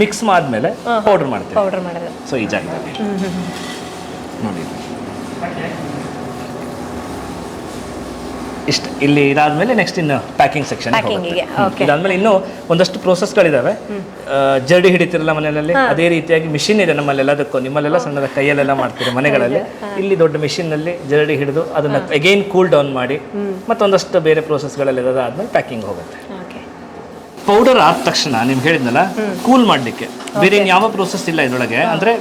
ಮಿಕ್ಸ್ ಆದಮೇಲೆ ಪೌಡರ್ ಮಾಡ್ತೀವಿ. ಪೌಡರ್ ಮಾಡಿದ್ರೆ. ಸೊ ಈ ಜಾಗದಲ್ಲಿ. ನೋಡಿ. ಇಷ್ಟ ಇಲ್ಲಿ ಇದಾದ್ಮೇಲೆ ನೆಕ್ಸ್ಟ್ ಇನ್ನು ಪ್ಯಾಕಿಂಗ್ ಸೆಕ್ಷನ್. ಇದಾದ್ಮೇಲೆ ಇನ್ನು ಒಂದಷ್ಟು ಪ್ರೋಸೆಸ್ಗಳಿದಾವೆ ಜರಡಿ ಹಿಡಿತಿರಲ್ಲ ಮನೆಯಲ್ಲಿ ಅದೇ ರೀತಿಯಾಗಿ ಮಿಷಿನ್ ಇದೆ ನಮ್ಮಲ್ಲೆಲ್ಲದಕ್ಕೂ ನಿಮ್ಮಲ್ಲೆಲ್ಲ ಸಣ್ಣದ ಕೈಯಲ್ಲೆಲ್ಲ ಮಾಡ್ತೀರಿ ಮನೆಗಳಲ್ಲಿ. ಇಲ್ಲಿ ದೊಡ್ಡ ಮಿಷಿನ್ನಲ್ಲಿ ಜರಡಿ ಹಿಡಿದು ಅದನ್ನ ಅಗೈನ್ ಕೂಲ್ ಡೌನ್ ಮಾಡಿ ಮತ್ತೊಂದಷ್ಟು ಬೇರೆ ಪ್ರೋಸೆಸ್ಗಳಲ್ಲಿ ಆದ್ಮೇಲೆ ಪ್ಯಾಕಿಂಗ್ ಹೋಗುತ್ತೆ. ಓಕೆ ಪೌಡರ್ ಆದ ತಕ್ಷಣ ನಿಮ್ಗೆ ಹೇಳಿದ್ನಲ್ಲ ಕೂಲ್ ಮಾಡಲಿಕ್ಕೆ. ಬೇರೆ ಯಾವ ಪ್ರೋಸೆಸ್ ಇಲ್ಲ ಇದರೊಳಗೆ ಅಂದ್ರೆ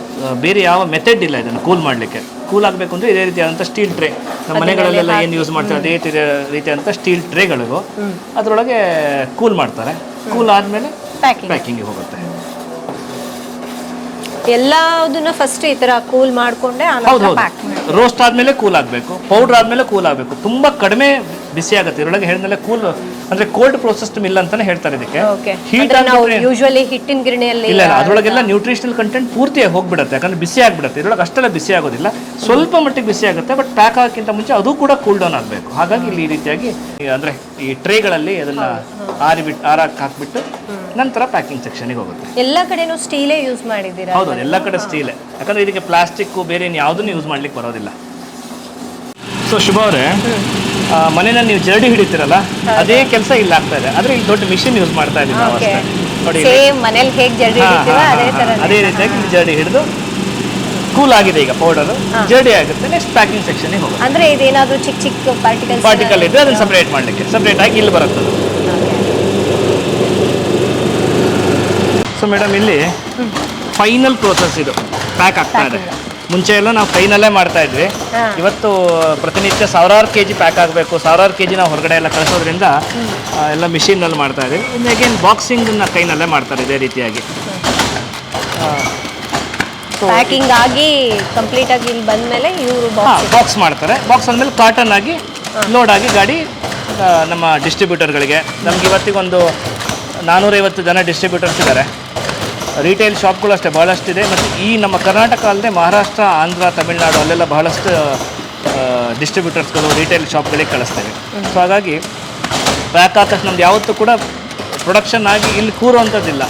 ಬೇರೆ ಯಾವ ಮೆಥಡ್ ಇಲ್ಲ ಇದನ್ನು ಕೂಲ್ ಮಾಡಲಿಕ್ಕೆ. ಕೂಲ್ ಆಗಬೇಕು ಅಂದರೆ ಇದೇ ರೀತಿಯಾದಂಥ ಸ್ಟೀಲ್ ಟ್ರೇ ನಮ್ಮ ಮನೆಗಳಲ್ಲೆಲ್ಲ ಏನು ಯೂಸ್ ಮಾಡ್ತಾರೆ ಅದೇ ರೀತಿ ರೀತಿಯಾದಂಥ ಸ್ಟೀಲ್ ಟ್ರೇಗಳಿಗೂ ಅದರೊಳಗೆ ಕೂಲ್ ಮಾಡ್ತಾರೆ. ಕೂಲ್ ಆದಮೇಲೆ ಪ್ಯಾಕಿಂಗ್ ಪ್ಯಾಕಿಂಗಿಗೆ ಹೋಗುತ್ತೆ. ಎಲ್ಲದನ್ನ ಫಸ್ಟ್ ಈ ತರ ಕೂಲ್ ಮಾಡ್ಕೊಂಡೆ ಹೌದು ರೋಸ್ಟ್ ಆದ್ಮೇಲೆ ಕೂಲ್ ಆಗಬೇಕು ಪೌಡರ್ ಆದ್ಮೇಲೆ ಕೂಲ್ ಆಗಬೇಕು. ತುಂಬಾ ಕಡಿಮೆ ಬಿಸಿ ಆಗುತ್ತೆ. ಇದರೊಳಗೆ ಹೇಳಿದ್ಮೇಲೆ ಕೂಲ್ ಅಂದ್ರೆ ಕೋಲ್ಡ್ ಪ್ರೊಸೆಸ್ಡ್ ಮಿಲ್ ಅಂತಾನೆ ಹೇಳ್ತಾರೆ ಇದಕ್ಕೆ. ಹೀಟ್ ಯೂಶುವಲಿ ಹಿಟ್ಟಿನ ಗಿರಣಿಯಲ್ಲಿ ಇಲ್ಲ ಅದರೊಳಗೆಲ್ಲ ನ್ಯೂಟ್ರಿಷನಲ್ ಕಂಟೆಂಟ್ ಪೂರ್ತಿಯಾಗಿ ಹೋಗ್ಬಿಡುತ್ತೆ. ಯಾಕಂದ್ರೆ ಬಿಸಿ ಆಗ್ಬಿಡುತ್ತೆ. ಇದರೊಳಗೆ ಅಷ್ಟೆಲ್ಲ ಬಿಸಿ ಆಗೋದಿಲ್ಲ. ಸ್ವಲ್ಪ ಮಟ್ಟಿಗೆ ಬಿಸಿ ಆಗುತ್ತೆ ಬಟ್ ಪ್ಯಾಕ್ ಆಗೋಕ್ಕಿಂತ ಮುಂಚೆ ಅದು ಕೂಡ ಕೂಲ್ ಡೌನ್ ಆಗಬೇಕು. ಹಾಗಾಗಿ ಇಲ್ಲಿ ಈ ರೀತಿಯಾಗಿ ಅಂದ್ರೆ ಈ ಟ್ರೇಗಳಲ್ಲಿ ಅದನ್ನ ಆರಿ ಬಿಟ್ಟು ಆರಾಕ್ ಹಾಕ್ಬಿಟ್ಟು ನಂತರ ಪ್ಯಾಕಿಂಗ್ ಸೆಕ್ಷನ್ಗೆ ಹೋಗುತ್ತೆ. ಎಲ್ಲ ಕಡೆನೂ ಸ್ಟೀಲೇ ಯೂಸ್ ಮಾಡಿದ್ದೀರಾ? ಹೌದು ಎಲ್ಲ ಕಡೆ ಸ್ಟೀಲೇ ಯಾಕಂದ್ರೆ ಇದಕ್ಕೆ ಪ್ಲಾಸ್ಟಿಕ್ ಬೇರೆ ಯಾವುದನ್ನು ಯೂಸ್ ಮಾಡ್ಲಿಕ್ಕೆ ಬರೋದಿಲ್ಲ. ಸೊ ಶುಭ ಅವರೇ ಮನೆಯಲ್ಲಿ ನೀವು ಜರಡಿ ಹಿಡಿತೀರಲ್ಲ ಅದೇ ಕೆಲಸ ಇಲ್ಲಿ ಆಗ್ತಾ ಇದೆ. ಆದ್ರೆ ಇಲ್ಲಿ ದೊಡ್ಡ ಮಿಷಿನ್ ಯೂಸ್ ಮಾಡ್ತಾ ಇದೀವಿ ನಾವು ಓಕೆ ಅಷ್ಟೇ. ನೋಡಿ ಇಲ್ಲಿ. ಸೇಮ್ ಮನೇಲಿ ಹೇಗ್ ಜರ್ಡಿ ಹಾ, ಹಿಡಿತೀವೋ ಹಾ, ಅದೇ ಹಾ, ಅದೇ ರೀತಿಯಾಗಿ ಇಲ್ಲಿ ಜರಡಿ ಹಿಡಿದು ಕೂಲ್ ಆಗಿದೆ ಈಗ ಪೌಡರ್ ಜರಡಿ ಆಗುತ್ತೆ. ನೆಕ್ಸ್ಟ್ ಪ್ಯಾಕಿಂಗ್ ಸೆಕ್ಷನ್ ಹೋಗುತ್ತೆ ಅಂದ್ರೆ ಇದೇನಾದ್ರೂ ಚಿಕ್ಕ ಚಿಕ್ಕ ಪಾರ್ಟಿಕಲ್ಸ್ ಪಾರ್ಟಿಕಲ್ ಇದ್ರೆ ಅದನ್ನ ಸಪರೇಟ್ ಮಾಡ್ಲಿಕ್ಕೆ. ಸಪರೇಟ್ ಆಗಿ ಇಲ್ಲಿ ಬರುತ್ತೆ ಅದು. ಸೊ ಮೇಡಮ್ ಇಲ್ಲಿ ಫೈನಲ್ ಪ್ರೋಸೆಸ್ ಇದು. ಪ್ಯಾಕ್ ಆಗ್ತಾ ಇದೆ. ಮುಂಚೆ ಎಲ್ಲ ನಾವು ಕೈನಲ್ಲೇ ಮಾಡ್ತಾ ಇದ್ವಿ. ಇವತ್ತು ಪ್ರತಿನಿತ್ಯ ಸಾವಿರಾರು ಕೆ ಜಿ ಪ್ಯಾಕ್ ಆಗಬೇಕು. ಸಾವಿರಾರು ಕೆ ಜಿ ನಾವು ಹೊರಗಡೆ ಎಲ್ಲ ಕಳಿಸೋದ್ರಿಂದ ಎಲ್ಲ ಮಿಷಿನ್ನಲ್ಲಿ ಮಾಡ್ತಾ ಇದ್ದೀವಿ. ಇನ್ನು ಅಗೇನ್ ಬಾಕ್ಸಿಂಗನ್ನ ಕೈನಲ್ಲೇ ಮಾಡ್ತಾರೆ ಇದೇ ರೀತಿಯಾಗಿ. ಪ್ಯಾಕಿಂಗ್ ಆಗಿ ಕಂಪ್ಲೀಟ್ ಆಗಿ ಇಲ್ಲಿ ಬಂದ್ಮೇಲೆ ಇವರು ಬಾಕ್ಸ್ ಮಾಡ್ತಾರೆ. ಬಾಕ್ಸ್ ಅಂದಮೇಲೆ ಕಾಟನ್ ಆಗಿ ಲೋಡ್ ಆಗಿ ಗಾಡಿ ನಮ್ಮ ಡಿಸ್ಟ್ರಿಬ್ಯೂಟರ್ಗಳಿಗೆ ನಮ್ಗೆ ಇವತ್ತಿಗೊಂದು ನಾನ್ನೂರೈವತ್ತು ಜನ ಡಿಸ್ಟ್ರಿಬ್ಯೂಟರ್ಸ್ ಇದ್ದಾರೆ. ರಿಟೇಲ್ ಶಾಪ್ಗಳು ಅಷ್ಟೇ ಬಹಳಷ್ಟಿದೆ ಮತ್ತು ಈ ನಮ್ಮ ಕರ್ನಾಟಕ ಅಲ್ಲದೆ ಮಹಾರಾಷ್ಟ್ರ ಆಂಧ್ರ ತಮಿಳುನಾಡು ಅಲ್ಲೆಲ್ಲ ಬಹಳಷ್ಟು ಡಿಸ್ಟ್ರಿಬ್ಯೂಟರ್ಸ್ಗಳು ರಿಟೇಲ್ ಶಾಪ್ಗಳಿಗೆ ಕಳಿಸ್ತೇವೆ. ಸೊ ಹಾಗಾಗಿ ಪ್ಯಾಕ್ ಆದ ತಕ್ಷಣ ನಮ್ದು ಯಾವತ್ತೂ ಕೂಡ ಪ್ರೊಡಕ್ಷನ್ ಆಗಿ ಇಲ್ಲಿ ಕೂರುವಂಥದ್ದಿಲ್ಲ.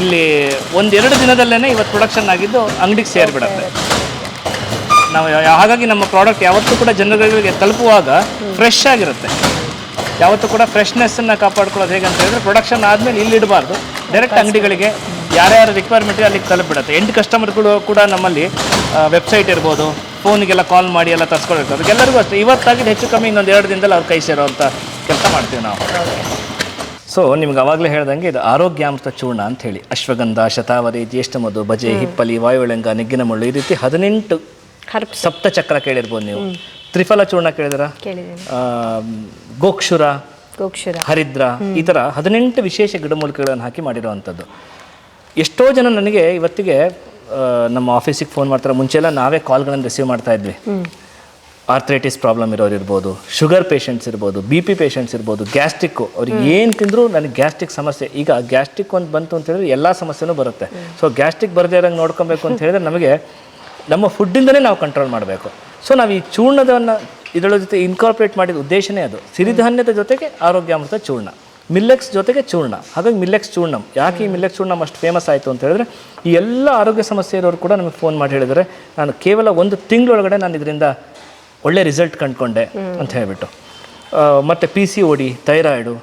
ಇಲ್ಲಿ ಒಂದೆರಡು ದಿನದಲ್ಲೇ ಇವತ್ತು ಪ್ರೊಡಕ್ಷನ್ ಆಗಿದ್ದು ಅಂಗಡಿಗೆ ಸೇರಿಬಿಡುತ್ತೆ. ನಾವು ಹಾಗಾಗಿ ನಮ್ಮ ಪ್ರಾಡಕ್ಟ್ ಯಾವತ್ತೂ ಕೂಡ ಜನಗಳಿಗೆ ತಲುಪುವಾಗ ಫ್ರೆಶ್ ಆಗಿರುತ್ತೆ. ಯಾವತ್ತೂ ಕೂಡ ಫ್ರೆಶ್ನೆಸ್ಸನ್ನು ಕಾಪಾಡ್ಕೊಳ್ಳೋದು ಹೇಗೆ ಅಂತ ಹೇಳಿದ್ರೆ ಪ್ರೊಡಕ್ಷನ್ ಆದಮೇಲೆ ಇಲ್ಲಿ ಇಡಬಾರ್ದು. ಡೈರೆಕ್ಟ್ ಅಂಗಡಿಗಳಿಗೆ ಯಾರ್ಯಾರ ರಿಕ್ವೈರ್ಮೆಂಟ್ ಅಲ್ಲಿಗೆ ತಲುಪಿಬಿಡುತ್ತೆ. ಎಂಟು ಕಸ್ಟಮರ್ಗಳು ಕೂಡ ನಮ್ಮಲ್ಲಿ ವೆಬ್ಸೈಟ್ ಇರ್ಬೋದು ಫೋನಿಗೆಲ್ಲ ಕಾಲ್ ಮಾಡಿ ಎಲ್ಲ ತರಿಸ್ಕೊಳ್ಬೇಕು. ಅದಕ್ಕೆಲ್ಲರಿಗೂ ಅಷ್ಟೇ. ಇವತ್ತಾಗಿದ್ದು ಹೆಚ್ಚು ಕಮ್ಮಿ ಇನ್ನೊಂದು ಎರಡು ದಿನದಲ್ಲಿ ಅವ್ರು ಕೈ ಸೇರೋವಂಥ ಕೆಲಸ ಮಾಡ್ತೀವಿ ನಾವು. ಸೊ ನಿಮ್ಗೆ ಅವಾಗಲೇ ಹೇಳ್ದಂಗೆ ಇದು ಆರೋಗ್ಯಾಂಶ ಚೂರ್ಣ ಅಂತ ಹೇಳಿ ಅಶ್ವಗಂಧ ಶತಾವರಿ ಜ್ಯೇಷ್ಠ ಮಧು ಬಜೆ ಹಿಪ್ಪಲಿ ವಾಯುಳಂಗ ನೆಗ್ಗಿನ ಮುಳ್ಳು ಈ ರೀತಿ ಹದಿನೆಂಟು ಸಪ್ತ ಚಕ್ರ ಕೇಳಿರ್ಬೋದು ನೀವು. ತ್ರಿಫಲ ಚೂರ್ಣ ಕೇಳಿದ್ರ? ಗೋಕ್ಷುರ ಹರಿದ್ರ ಈ ಥರ ಹದಿನೆಂಟು ವಿಶೇಷ ಗಿಡಮೂಲಿಕೆಗಳನ್ನು ಹಾಕಿ ಮಾಡಿರುವಂಥದ್ದು. ಎಷ್ಟೋ ಜನ ನನಗೆ ಇವತ್ತಿಗೆ ನಮ್ಮ ಆಫೀಸಿಗೆ ಫೋನ್ ಮಾಡ್ತಾರೆ ಮುಂಚೆಲ್ಲ ನಾವೇ ಕಾಲ್ಗಳನ್ನು ರಿಸೀವ್ ಮಾಡ್ತಾ ಇದ್ವಿ. ಆರ್ಥ್ರೈಟಿಸ್ ಪ್ರಾಬ್ಲಮ್ ಇರೋರು ಇರ್ಬೋದು ಶುಗರ್ ಪೇಷಂಟ್ಸ್ ಇರ್ಬೋದು ಬಿ ಪಿ ಪೇಷಂಟ್ಸ್ ಇರ್ಬೋದು ಗ್ಯಾಸ್ಟ್ರಿಕ್ಕು ಅವ್ರಿಗೆ ಏನು ತಿಂದರೂ ನನಗೆ ಗ್ಯಾಸ್ಟ್ರಿಕ್ ಸಮಸ್ಯೆ. ಈಗ ಗ್ಯಾಸ್ಟ್ರಿಕ್ ಒಂದು ಬಂತು ಅಂತ ಹೇಳಿದ್ರೆ ಎಲ್ಲ ಸಮಸ್ಯೆನೂ ಬರುತ್ತೆ. ಸೊ ಗ್ಯಾಸ್ಟ್ರಿಕ್ ಬರದೇ ಇರೋಂಗೆ ನೋಡ್ಕೊಬೇಕು ಅಂತ ಹೇಳಿದ್ರೆ ನಮಗೆ ನಮ್ಮ ಫುಡ್ಡಿಂದಲೇ ನಾವು ಕಂಟ್ರೋಲ್ ಮಾಡಬೇಕು. ಸೊ ನಾವು ಈ ಚೂರ್ಣದವನ್ನು ಇದರ ಜೊತೆ ಇನ್ಕಾರ್ಪೊರೇಟ್ ಮಾಡಿದ ಉದ್ದೇಶನೇ ಅದು. ಸಿರಿಧಾನ್ಯದ ಜೊತೆಗೆ ಆರೋಗ್ಯಾಮೃತ ಚೂರ್ಣ. ಮಿಲ್ಲೆಕ್ಸ್ ಜೊತೆಗೆ ಚೂರ್ಣ. ಹಾಗಾಗಿ ಮಿಲ್ಲೆಕ್ಸ್ ಚೂರ್ಣಂ. ಯಾಕೆ ಈ ಮಿಲ್ಲೆಕ್ಸ್ ಚೂರ್ಣಂ ಅಷ್ಟು ಫೇಮಸ್ ಆಯಿತು ಅಂತ ಹೇಳಿದ್ರೆ, ಈ ಎಲ್ಲ ಆರೋಗ್ಯ ಸಮಸ್ಯೆ ಇರೋರು ಕೂಡ ನಮಗೆ ಫೋನ್ ಮಾಡಿ ಹೇಳಿದರೆ ನಾನು ಕೇವಲ ಒಂದು ತಿಂಗಳೊಳಗಡೆ ನಾನು ಇದರಿಂದ ಒಳ್ಳೆ ರಿಸಲ್ಟ್ ಕಂಡುಕೊಂಡೆ ಅಂತ ಹೇಳಿಬಿಟ್ಟು. ಮತ್ತು ಪಿ ಸಿ ಓಡಿ ಥೈರಾಯ್ಡು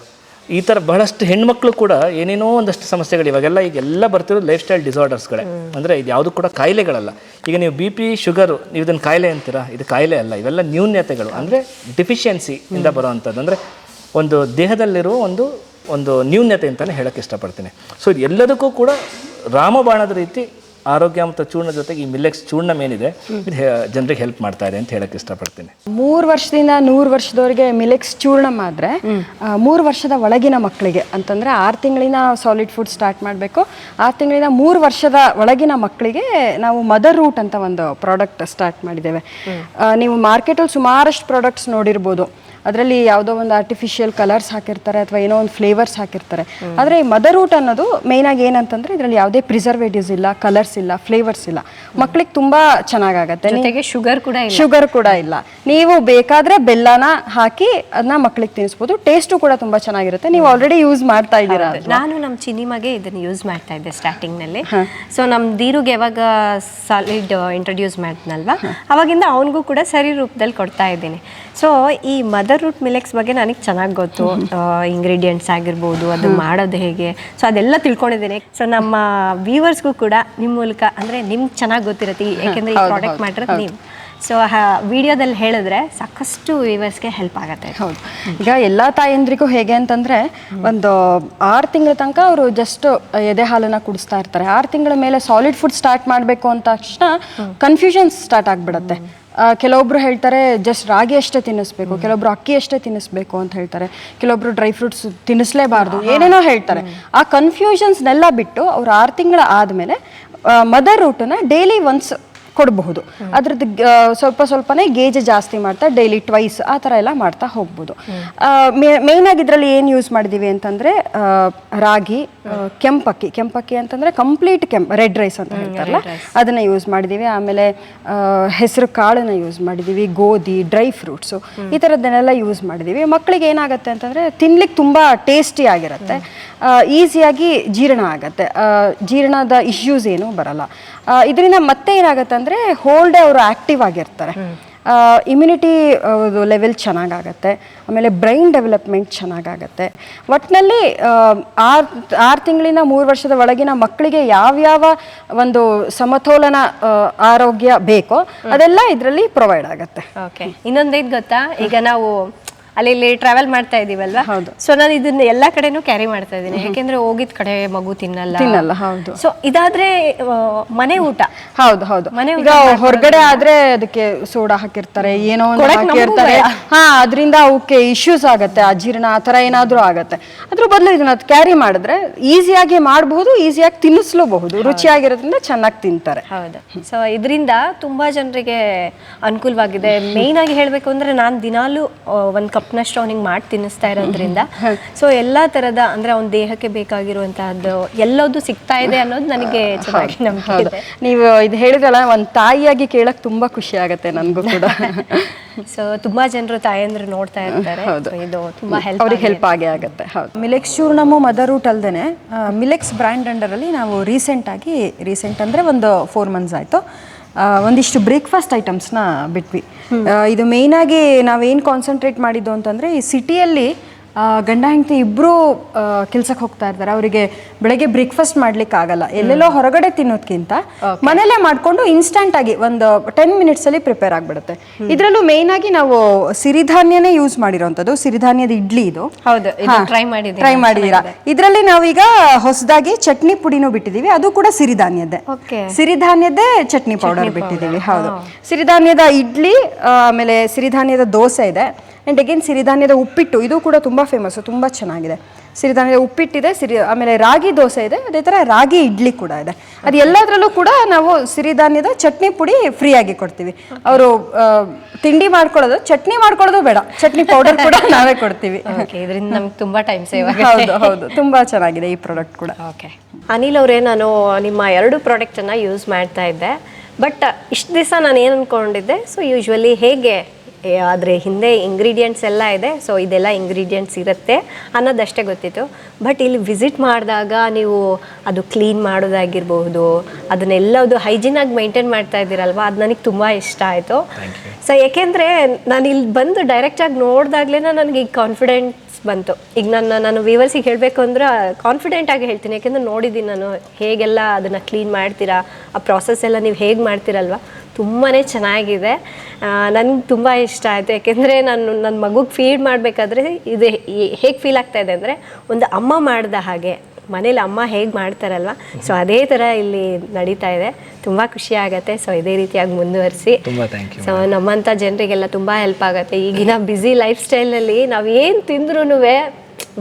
ಈ ಥರ ಬಹಳಷ್ಟು ಹೆಣ್ಮಕ್ಳು ಕೂಡ ಏನೇನೋ ಒಂದಷ್ಟು ಸಮಸ್ಯೆಗಳು ಇವಾಗೆಲ್ಲ ಈಗ ಎಲ್ಲ ಬರ್ತಿರೋದು ಲೈಫ್ ಸ್ಟೈಲ್ ಡಿಸಾರ್ಡರ್ಸ್ಗಳೇ ಅಂದರೆ ಇದು ಯಾವುದು ಕೂಡ ಕಾಯಿಲೆಗಳಲ್ಲ. ಈಗ ನೀವು ಬಿ ಪಿ ಶುಗರು ನೀವು ಇದನ್ನು ಕಾಯಿಲೆ ಅಂತೀರಾ? ಇದು ಕಾಯಿಲೆ ಅಲ್ಲ, ಇವೆಲ್ಲ ನ್ಯೂನ್ಯತೆಗಳು. ಅಂದರೆ ಡಿಫಿಷಿಯನ್ಸಿ ಇಂದ ಬರುವಂಥದ್ದು. ಅಂದರೆ ಒಂದು ದೇಹದಲ್ಲಿರುವ ಒಂದು ಒಂದು ನ್ಯೂನ್ಯತೆ ಅಂತಲೇ ಹೇಳಕ್ಕೆ ಇಷ್ಟಪಡ್ತೀನಿ. ಸೊ ಇದು ಎಲ್ಲದಕ್ಕೂ ಕೂಡ ರಾಮಬಾಣದ ರೀತಿ ಆರೋಗ್ಯ ಮತ್ತು ಚೂರ್ಣ ಜೊತೆಗೆ ಈ ಮಿಲ್ಲೆಕ್ಸ್ ಚೂರ್ಣ ಏನಿದೆ ಇದು ಜನರಿಗೆ ಹೆಲ್ಪ್ ಮಾಡ್ತಾ ಇದೆ ಅಂತ ಹೇಳಕ್ಕೆ ಇಷ್ಟಪಡ್ತೀನಿ. ಮೂರು ವರ್ಷದಿಂದ ನೂರು ವರ್ಷದವರೆಗೆ ಮಿಲೆಕ್ಸ್ ಚೂರ್ಣ ಆದರೆ ಮೂರು ವರ್ಷದ ಒಳಗಿನ ಮಕ್ಕಳಿಗೆ ಅಂತಂದರೆ ಆರು ತಿಂಗಳಿನ ಸಾಲಿಡ್ ಫುಡ್ ಸ್ಟಾರ್ಟ್ ಮಾಡಬೇಕು. ಆರು ತಿಂಗಳಿನ ಮೂರು ವರ್ಷದ ಒಳಗಿನ ಮಕ್ಕಳಿಗೆ ನಾವು ಮದರ್ ರೂಟ್ ಅಂತ ಒಂದು ಪ್ರಾಡಕ್ಟ್ ಸ್ಟಾರ್ಟ್ ಮಾಡಿದ್ದೇವೆ. ನೀವು ಮಾರ್ಕೆಟಲ್ಲಿ ಸುಮಾರಷ್ಟು ಪ್ರಾಡಕ್ಟ್ಸ್ ನೋಡಿರ್ಬೋದು. ಅದರಲ್ಲಿ ಯಾವುದೋ ಒಂದು ಆರ್ಟಿಫಿಷಿಯಲ್ ಕಲರ್ಸ್ ಹಾಕಿರ್ತಾರೆ ಅಥವಾ ಏನೋ ಒಂದು ಫ್ಲೇವರ್ಸ್ ಹಾಕಿರ್ತಾರೆ. ಆದರೆ ಈ ಮದರ್ ರೂಟ್ ಅನ್ನೋದು ಮೇಯ್ನಾಗಿ ಏನಂತಂದ್ರೆ ಇದರಲ್ಲಿ ಯಾವುದೇ ಪ್ರಿಸರ್ವೇಟಿವ್ಸ್ ಇಲ್ಲ ಕಲರ್ಸ್ ಇಲ್ಲ ಫ್ಲೇವರ್ಸ್ ಇಲ್ಲ. ಮಕ್ಳಿಗೆ ತುಂಬ ಚೆನ್ನಾಗಾಗತ್ತೆ. ಶುಗರ್ ಕೂಡ ಇಲ್ಲ. ಶುಗರ್ ಕೂಡ ಇಲ್ಲ. ನೀವು ಬೇಕಾದ್ರೆ ಬೆಲ್ಲನ ಹಾಕಿ ಅದನ್ನ ಮಕ್ಕಳಿಗೆ ತಿನ್ನಿಸ್ಬೋದು. ಟೇಸ್ಟು ಕೂಡ ತುಂಬಾ ಚೆನ್ನಾಗಿರುತ್ತೆ. ನೀವು ಆಲ್ರೆಡಿ ಯೂಸ್ ಮಾಡ್ತಾ ಇದ್ದೀರಾ ನಾನು ನಮ್ಮ ಚಿನಿಮಗೆ ಇದನ್ನ ಯೂಸ್ ಮಾಡ್ತಾ ಇದ್ದೆ ಸ್ಟಾರ್ಟಿಂಗ್ನಲ್ಲಿ. ಸೊ ನಮ್ಮ ದೀರುಗೆ ಯಾವಾಗ ಸಾಲಿಡ್ ಇಂಟ್ರೊಡ್ಯೂಸ್ ಮಾಡಿದ್ನಲ್ವಾ? ಅವಾಗಿಂದ ಅವನಿಗೂ ಕೂಡ ಸರಿ ರೂಪದಲ್ಲಿ ಕೊಡ್ತಾ ಇದ್ದೀನಿ. ಸೊ ಈ ಮದರ್ ರೂಟ್ ಮಿಲೆಕ್ಸ್ ಬಗ್ಗೆ ನನಗೆ ಚೆನ್ನಾಗಿ ಗೊತ್ತು. ಇಂಗ್ರೀಡಿಯೆಂಟ್ಸ್ ಆಗಿರ್ಬೋದು ಅದು ಮಾಡೋದು ಹೇಗೆ. ಸೊ ಅದೆಲ್ಲ ತಿಳ್ಕೊಂಡಿದ್ದೀನಿ. ಸೊ ನಮ್ಮ ವ್ಯೂವರ್ಸ್ಗೂ ಕೂಡ ನಿಮ್ಮ ಮೂಲಕ ಅಂದ್ರೆ ನಿಮ್ಗೆ ಚೆನ್ನಾಗಿ ಗೊತ್ತಿರತ್ತೆ ಯಾಕೆಂದರೆ ಈ ಪ್ರಾಡಕ್ಟ್ ಮಾಡಿರೋದು ನೀವು. ಸೊ ವಿಡಿಯೋದಲ್ಲಿ ಹೇಳಿದ್ರೆ ಸಾಕಷ್ಟು ವ್ಯೂವರ್ಸ್ಗೆ ಹೆಲ್ಪ್ ಆಗುತ್ತೆ. ಹೌದು. ಈಗ ಎಲ್ಲ ತಾಯಂದ್ರಿಗೂ ಹೇಗೆ ಅಂತಂದ್ರೆ ಒಂದು ಆರು ತಿಂಗಳ ತನಕ ಅವರು ಜಸ್ಟ್ ಎದೆ ಹಾಲನ್ನು ಕುಡಿಸ್ತಾ ಇರ್ತಾರೆ. ಆರು ತಿಂಗಳ ಮೇಲೆ ಸಾಲಿಡ್ ಫುಡ್ ಸ್ಟಾರ್ಟ್ ಮಾಡಬೇಕು ಅಂತ ತಕ್ಷಣ ಕನ್ಫ್ಯೂಷನ್ ಸ್ಟಾರ್ಟ್ ಆಗ್ಬಿಡುತ್ತೆ. ಕೆಲವೊಬ್ರು ಹೇಳ್ತಾರೆ ಜಸ್ಟ್ ರಾಗಿ ಅಷ್ಟೇ ತಿನ್ನಿಸ್ಬೇಕು ಕೆಲವೊಬ್ರು ಅಕ್ಕಿ ಅಷ್ಟೇ ತಿನ್ನಿಸ್ಬೇಕು ಅಂತ ಹೇಳ್ತಾರೆ. ಕೆಲವೊಬ್ರು ಡ್ರೈ ಫ್ರೂಟ್ಸ್ ತಿನ್ನಿಸ್ಲೇಬಾರ್ದು ಏನೇನೋ ಹೇಳ್ತಾರೆ. ಆ ಕನ್ಫ್ಯೂಷನ್ಸ್ನೆಲ್ಲ ಬಿಟ್ಟು ಅವ್ರು ಆರು ತಿಂಗಳ ಆದಮೇಲೆ ಮದರ್ ರೂಟನ್ನ ಡೈಲಿ ಒನ್ಸ್ ಕೊಡಬಹುದು. ಅದ್ರದ್ದು ಸ್ವಲ್ಪ ಸ್ವಲ್ಪನೇ ಗೇಜ್ ಜಾಸ್ತಿ ಮಾಡ್ತಾ ಡೈಲಿ ಟ್ವೈಸ್ ಆ ಥರ ಎಲ್ಲ ಮಾಡ್ತಾ ಹೋಗ್ಬೋದು. ಮೇನ್ ಆಗಿ ಇದರಲ್ಲಿ ಏನು ಯೂಸ್ ಮಾಡಿದೀವಿ ಅಂತಂದರೆ ರಾಗಿ ಕೆಂಪಕ್ಕಿ. ಕೆಂಪಕ್ಕಿ ಅಂತಂದರೆ ಕಂಪ್ಲೀಟ್ ಕೆಂಪ್ ರೆಡ್ ರೈಸ್ ಅಂತ ಹೇಳ್ತಾರಲ್ಲ ಅದನ್ನು ಯೂಸ್ ಮಾಡಿದ್ದೀವಿ ಆಮೇಲೆ ಹೆಸರು ಕಾಳನ್ನು ಯೂಸ್ ಮಾಡಿದ್ದೀವಿ ಗೋಧಿ ಡ್ರೈ ಫ್ರೂಟ್ಸು ಈ ಥರದ್ದನ್ನೆಲ್ಲ ಯೂಸ್ ಮಾಡಿದ್ದೀವಿ ಮಕ್ಕಳಿಗೆ ಏನಾಗುತ್ತೆ ಅಂತಂದರೆ ತಿನ್ಲಿಕ್ಕೆ ತುಂಬ ಟೇಸ್ಟಿ ಆಗಿರುತ್ತೆ. ಈಸಿಯಾಗಿ ಜೀರ್ಣ ಆಗುತ್ತೆ. ಜೀರ್ಣದ ಇಶ್ಯೂಸ್ ಏನೂ ಬರಲ್ಲ. ಇದರಿಂದ ಮತ್ತೆ ಏನಾಗುತ್ತೆ ಅಂದರೆ ಹೋಲ್ ಡೇ ಅವರು ಆ್ಯಕ್ಟಿವ್ ಆಗಿರ್ತಾರೆ. ಇಮ್ಯುನಿಟಿ ಲೆವೆಲ್ ಚೆನ್ನಾಗಾಗತ್ತೆ. ಆಮೇಲೆ ಬ್ರೈನ್ ಡೆವಲಪ್ಮೆಂಟ್ ಚೆನ್ನಾಗಾಗತ್ತೆ. ಒಟ್ಟಿನಲ್ಲಿ ಆರು ಆರು ತಿಂಗಳಿನ ಮೂರು ವರ್ಷದ ಒಳಗಿನ ಮಕ್ಕಳಿಗೆ ಯಾವ್ಯಾವ ಒಂದು ಸಮತೋಲನ ಆರೋಗ್ಯ ಬೇಕೋ ಅದೆಲ್ಲ ಇದರಲ್ಲಿ ಪ್ರೊವೈಡ್ ಆಗುತ್ತೆ. ಓಕೆ ಇನ್ನೊಂದೇನು ಗೊತ್ತಾ? ಈಗ ನಾವು ಅಲ್ಲಿ ಇಲ್ಲಿ ಟ್ರಾವೆಲ್ ಮಾಡ್ತಾ ಇದೀವಲ್ವಾ? ಹೌದು. ಸೊ ನಾನು ಇದನ್ನ ಎಲ್ಲಾ ಕಡೆನೂ ಕ್ಯಾರಿ ಮಾಡ್ತಾ ಇದ್ದೀನಿ ಯಾಕೆಂದ್ರೆ ಹೋಗಿದ ಕಡೆ ಮಗು ತಿನ್ನಲ್ಲ. ತಿನ್ನಲ್ಲ, ಹೌದು. ಸೊ ಇದಾದ್ರೆ ಮನೆ ಊಟ. ಹೌದು ಹೌದು. ಮನೆ ಈಗ ಹೊರಗಡೆ ಆದ್ರೆ ಅದಕ್ಕೆ ಸೋಡಾ ಹಾಕಿರ್ತಾರೆ ಏನೋ ಹಾಕಿರ್ತಾರೆ. ಹಾ ಅದರಿಂದ ಅವಕ್ಕೆ ಇಶ್ಯೂಸ್ ಆಗತ್ತೆ ಅಜೀರ್ಣ ಆ ತರ ಏನಾದ್ರೂ ಆಗತ್ತೆ. ಅದ್ರ ಬದಲು ಇದನ್ನ ಕ್ಯಾರಿ ಮಾಡಿದ್ರೆ ಈಸಿಯಾಗಿ ಮಾಡಬಹುದು ಈಸಿಯಾಗಿ ತಿನ್ನಿಸ್ಲೂಬಹುದು. ರುಚಿಯಾಗಿರೋದ್ರಿಂದ ಚೆನ್ನಾಗಿ ತಿಂತಾರೆ. ಹೌದು. ಸೊ ಇದರಿಂದ ತುಂಬಾ ಜನರಿಗೆ ಅನುಕೂಲವಾಗಿದೆ. ಮೇನ್ ಆಗಿ ಹೇಳ್ಬೇಕು ಅಂದ್ರೆ ನಾನು ದಿನಾಲು ಒಂದು ಕಪ್ನಷ್ಟು ಅವ್ನಿಗೆ ಮಾಡಿ ತಿನ್ನಿಸ್ತಾ ಇರೋದ್ರಿಂದ. ಸೊ ಎಲ್ಲಾ ತರದ ಅಂದ್ರೆ ಅವ್ನ ದೇಹಕ್ಕೆ ಬೇಕಾಗಿರುವಂತಹದ್ದು ಎಲ್ಲದೂ ಸಿಗ್ತಾ ಇದೆ ಅನ್ನೋದು ನನಗೆ ಚೆನ್ನಾಗಿ ನಂಬಿಕೆ ಇದೆ. ನೀವು ಇದು ಹೇಳಿದ್ರಲ್ಲ ಒಂದು ತಾಯಿಯಾಗಿ ಕೇಳಕ್ ತುಂಬಾ ಖುಷಿ ಆಗುತ್ತೆ ನನಗೂ ಕೂಡ. ಸೊ ತುಂಬಾ ಜನರು ತಾಯಂದ್ರು ನೋಡ್ತಾ ಇರ್ತಾರೆ. ಇದು ತುಂಬಾ ಹೆಲ್ಪ್ ಅವ್ರಿಗೆ ಹೆಲ್ಪ್ ಆಗೇ ಆಗುತ್ತೆ. ಹೌದು. ಮಿಲೆಕ್ಸ್ ಚೂರ್ಣಮು ಮದರ್ ರೂಟ್ ಅಲ್ದೇನೆ ಮಿಲೆಕ್ಸ್ ಬ್ರ್ಯಾಂಡ್ ಅಂಡರಲ್ಲಿ ನಾವು ರೀಸೆಂಟ್ ಆಗಿ ರೀಸೆಂಟ್ ಅಂದ್ರೆ ಒಂದು ಫೋರ್ ಮಂತ್ಸ್ ಆಯ್ತು ಒಂದಿಷ್ಟು ಬ್ರೇಕ್ಫಾಸ್ಟ್ ಐಟಮ್ಸ್ನ ಬಿಟ್ವಿ. ಇದು ಮೇಯ್ನಾಗಿ ನಾವೇನು ಕಾನ್ಸಂಟ್ರೇಟ್ ಮಾಡಿದ್ದು ಅಂತಂದರೆ ಈ ಸಿಟಿಯಲ್ಲಿ ಗಂಡ ಹೆಂಡತಿ ಇಬ್ಬರು ಕೆಲ್ಸಕ್ಕೆ ಹೋಗ್ತಾ ಇರ್ತಾರೆ. ಅವರಿಗೆ ಬೆಳಗ್ಗೆ ಬ್ರೇಕ್ಫಾಸ್ಟ್ ಮಾಡ್ಲಿಕ್ಕೆ ಆಗಲ್ಲ. ಎಲ್ಲೆಲ್ಲೋ ಹೊರಗಡೆ ತಿನ್ನೋದ್ಕಿಂತ ಮನೇಲೆ ಮಾಡ್ಕೊಂಡು ಇನ್ಸ್ಟಂಟ್ ಆಗಿ ಒಂದು ಟೆನ್ ಮಿನಿಟ್ಸ್ ಅಲ್ಲಿ ಪ್ರಿಪೇರ್ ಆಗಿಬಿಡುತ್ತೆ. ಇದರಲ್ಲೂ ಮೇನ್ ಆಗಿ ನಾವು ಸಿರಿಧಾನ್ಯನೇ ಯೂಸ್ ಮಾಡಿರೋಂಥದ್ದು. ಸಿರಿಧಾನ್ಯದ ಇಡ್ಲಿ ಇದು. ಹೌದು ಟ್ರೈ ಮಾಡಿ ಟ್ರೈ ಮಾಡಿದೀರಾ ಇದರಲ್ಲಿ ನಾವೀಗ ಹೊಸದಾಗಿ ಚಟ್ನಿ ಪುಡಿನೂ ಬಿಟ್ಟಿದೀವಿ ಅದು ಕೂಡ ಸಿರಿಧಾನ್ಯದ್ದೇ. ಓಕೆ ಸಿರಿಧಾನ್ಯದೇ ಚಟ್ನಿ ಪೌಡರ್ ಬಿಟ್ಟಿದೀವಿ ಹೌದು. ಸಿರಿಧಾನ್ಯದ ಇಡ್ಲಿ ಆಮೇಲೆ ಸಿರಿಧಾನ್ಯದ ದೋಸೆ ಇದೆ. ಆ್ಯಂಡ್ ಅಗೇನ್ ಸಿರಿಧಾನ್ಯದ ಉಪ್ಪಿಟ್ಟು ಇದು ಕೂಡ ತುಂಬ ಫೇಮಸ್ ತುಂಬ ಚೆನ್ನಾಗಿದೆ. ಸಿರಿಧಾನ್ಯದ ಉಪ್ಪಿಟ್ಟಿದೆ ಸಿರಿ ಆಮೇಲೆ ರಾಗಿ ದೋಸೆ ಇದೆ ಅದೇ ಥರ ರಾಗಿ ಇಡ್ಲಿ ಕೂಡ ಇದೆ. ಅದು ಎಲ್ಲದರಲ್ಲೂ ಕೂಡ ನಾವು ಸಿರಿಧಾನ್ಯದ ಚಟ್ನಿ ಪುಡಿ ಫ್ರೀಯಾಗಿ ಕೊಡ್ತೀವಿ. ಅವರು ತಿಂಡಿ ಮಾಡ್ಕೊಳ್ಳೋದು ಚಟ್ನಿ ಮಾಡ್ಕೊಳ್ಳೋದು ಬೇಡ. ಚಟ್ನಿ ಪೌಡರ್ ಕೂಡ ನಾವೇ ಕೊಡ್ತೀವಿ. ಓಕೆ ಇದರಿಂದ ನಮ್ಗೆ ತುಂಬಾ ಟೈಮ್ ಸೇವ್ ಹೌದು ಹೌದು. ತುಂಬ ಚೆನ್ನಾಗಿದೆ ಈ ಪ್ರಾಡಕ್ಟ್ ಕೂಡ. ಓಕೆ ಅನಿಲ್ ಅವರೇ ನಾನು ನಿಮ್ಮ ಎರಡು ಪ್ರಾಡಕ್ಟನ್ನು ಯೂಸ್ ಮಾಡ್ತಾ ಇದ್ದೆ. ಬಟ್ ಇಷ್ಟು ದಿವಸ ನಾನು ಏನು ಅಂದ್ಕೊಂಡಿದ್ದೆ ಸೊ ಯೂಶ್ವಲಿ ಹೇಗೆ ಆದರೆ ಹಿಂದೆ ಇಂಗ್ರೀಡಿಯೆಂಟ್ಸ್ ಎಲ್ಲ ಇದೆ ಸೊ ಇದೆಲ್ಲ ಇಂಗ್ರೀಡಿಯೆಂಟ್ಸ್ ಇರುತ್ತೆ ಅನ್ನೋದಷ್ಟೇ ಗೊತ್ತಿತ್ತು. ಬಟ್ ಇಲ್ಲಿ ವಿಸಿಟ್ ಮಾಡಿದಾಗ ನೀವು ಅದು ಕ್ಲೀನ್ ಮಾಡೋದಾಗಿರ್ಬಹುದು ಅದನ್ನೆಲ್ಲದು ಹೈಜಿನಾಗಿ ಮೈಂಟೈನ್ ಮಾಡ್ತಾ ಇದ್ದೀರಲ್ವ ಅದು ನನಗೆ ತುಂಬ ಇಷ್ಟ ಆಯಿತು. ಸೊ ಏಕೆಂದರೆ ನಾನು ಇಲ್ಲಿ ಬಂದು ಡೈರೆಕ್ಟಾಗಿ ನೋಡಿದಾಗಲೇ ನನಗೆ ಈಗ ಕಾನ್ಫಿಡೆನ್ಸ್ ಬಂತು. ಈಗ ನನ್ನ ನಾನು ವಿವರ್ಸಿಗೆ ಹೇಳಬೇಕು ಅಂದ್ರೆ ಕಾನ್ಫಿಡೆಂಟ್ ಆಗಿ ಹೇಳ್ತೀನಿ ಯಾಕೆಂದ್ರೆ ನೋಡಿದ್ದೀನಿ ನಾನು ಹೇಗೆಲ್ಲ ಅದನ್ನು ಕ್ಲೀನ್ ಮಾಡ್ತೀರಾ ಆ ಪ್ರಾಸೆಸ್ ಎಲ್ಲ ನೀವು ಹೇಗೆ ಮಾಡ್ತೀರಲ್ವ. ತುಂಬಾ ಚೆನ್ನಾಗಿದೆ. ನನಗೆ ತುಂಬ ಇಷ್ಟ ಆಯಿತು. ಯಾಕೆಂದರೆ ನಾನು ನನ್ನ ಮಗುಗೆ ಫೀಡ್ ಮಾಡಬೇಕಾದ್ರೆ ಇದು ಹೇಗೆ ಫೀಲ್ ಆಗ್ತಾ ಇದೆ ಅಂದರೆ ಒಂದು ಅಮ್ಮ ಮಾಡಿದ ಹಾಗೆ. ಮನೇಲಿ ಅಮ್ಮ ಹೇಗೆ ಮಾಡ್ತಾರಲ್ವ? ಸೊ ಅದೇ ಥರ ಇಲ್ಲಿ ನಡೀತಾ ಇದೆ. ತುಂಬ ಖುಷಿ ಆಗುತ್ತೆ. ಸೊ ಇದೇ ರೀತಿಯಾಗಿ ಮುಂದುವರಿಸಿ. ಸೊ ನಮ್ಮಂಥ ಜನರಿಗೆಲ್ಲ ತುಂಬ ಹೆಲ್ಪ್ ಆಗುತ್ತೆ. ಈಗಿನ ಬ್ಯುಸಿ ಲೈಫ್ ಸ್ಟೈಲಲ್ಲಿ ನಾವು ಏನು ತಿಂದ್ರೂ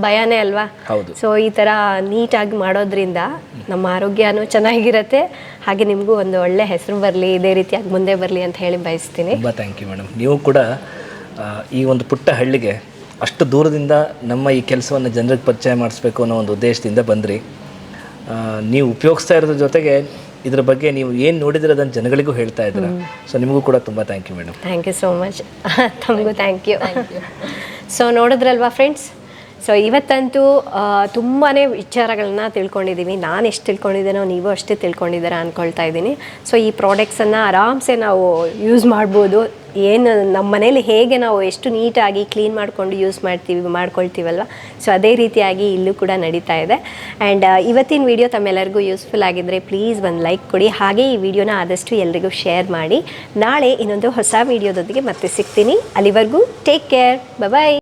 ಭಯನೇ ಅಲ್ವಾ? ಹೌದು. ಸೊ ಈ ಥರ ನೀಟಾಗಿ ಮಾಡೋದ್ರಿಂದ ನಮ್ಮ ಆರೋಗ್ಯನೂ ಚೆನ್ನಾಗಿರುತ್ತೆ. ಹಾಗೆ ನಿಮಗೂ ಒಂದು ಒಳ್ಳೆ ಹೆಸರು ಬರಲಿ ಇದೇ ರೀತಿಯಾಗಿ ಮುಂದೆ ಬರಲಿ ಅಂತ ಹೇಳಿ ಬಯಸ್ತೀನಿ. ತುಂಬಾ ಥ್ಯಾಂಕ್ ಯು ಮೇಡಮ್ ನೀವು ಕೂಡ ಈ ಒಂದು ಪುಟ್ಟ ಹಳ್ಳಿಗೆ ಅಷ್ಟು ದೂರದಿಂದ ನಮ್ಮ ಈ ಕೆಲಸವನ್ನು ಜನರಿಗೆ ಪರಿಚಯ ಮಾಡಿಸ್ಬೇಕು ಅನ್ನೋ ಒಂದು ಉದ್ದೇಶದಿಂದ ಬಂದ್ರಿ. ನೀವು ಉಪಯೋಗಿಸ್ತಾ ಇರೋದ್ರ ಜೊತೆಗೆ ಇದ್ರ ಬಗ್ಗೆ ನೀವು ಏನು ನೋಡಿದ್ರೆ ಅದನ್ನು ಜನಗಳಿಗೂ ಹೇಳ್ತಾ ಇದ್ದೀರಾ ಸೊ ನಿಮಗೂ ಕೂಡ ತುಂಬ thank you madam thank you so much ತಮಗೂ ಥ್ಯಾಂಕ್ ಯು ಸೊ ನೋಡಿದ್ರಲ್ವಾ ಫ್ರೆಂಡ್ಸ್ ಸೊ ಇವತ್ತಂತೂ ತುಂಬಾ ವಿಚಾರಗಳನ್ನ ತಿಳ್ಕೊಂಡಿದ್ದೀವಿ ನಾನು ಎಷ್ಟು ತಿಳ್ಕೊಂಡಿದ್ದೀನೋ ನೀವು ಅಷ್ಟೇ ತಿಳ್ಕೊಂಡಿದ್ದೀರಾ ಅಂದ್ಕೊಳ್ತಾ ಇದ್ದೀನಿ. ಸೊ ಈ ಪ್ರಾಡಕ್ಟ್ಸನ್ನು ಆರಾಮ್ಸೆ ನಾವು ಯೂಸ್ ಮಾಡ್ಬೋದು. ಏನು ನಮ್ಮ ಮನೇಲಿ ಹೇಗೆ ನಾವು ಎಷ್ಟು ನೀಟಾಗಿ ಕ್ಲೀನ್ ಮಾಡಿಕೊಂಡು ಯೂಸ್ ಮಾಡ್ತೀವಿ ಮಾಡ್ಕೊಳ್ತೀವಲ್ವ ಸೊ ಅದೇ ರೀತಿಯಾಗಿ ಇಲ್ಲೂ ಕೂಡ ನಡೀತಾ ಇದೆ. ಆ್ಯಂಡ್ ಇವತ್ತಿನ ವಿಡಿಯೋ ತಮ್ಮೆಲ್ಲರಿಗೂ ಯೂಸ್ಫುಲ್ ಆಗಿದ್ದರೆ ಪ್ಲೀಸ್ ಒಂದು ಲೈಕ್ ಕೊಡಿ. ಹಾಗೆ ಈ ವಿಡಿಯೋನ ಆದಷ್ಟು ಎಲ್ರಿಗೂ ಶೇರ್ ಮಾಡಿ. ನಾಳೆ ಇನ್ನೊಂದು ಹೊಸ ವಿಡಿಯೋದೊಂದಿಗೆ ಮತ್ತೆ ಸಿಗ್ತೀನಿ. ಅಲ್ಲಿವರೆಗೂ ಟೇಕ್ ಕೇರ್ ಬಾಯ್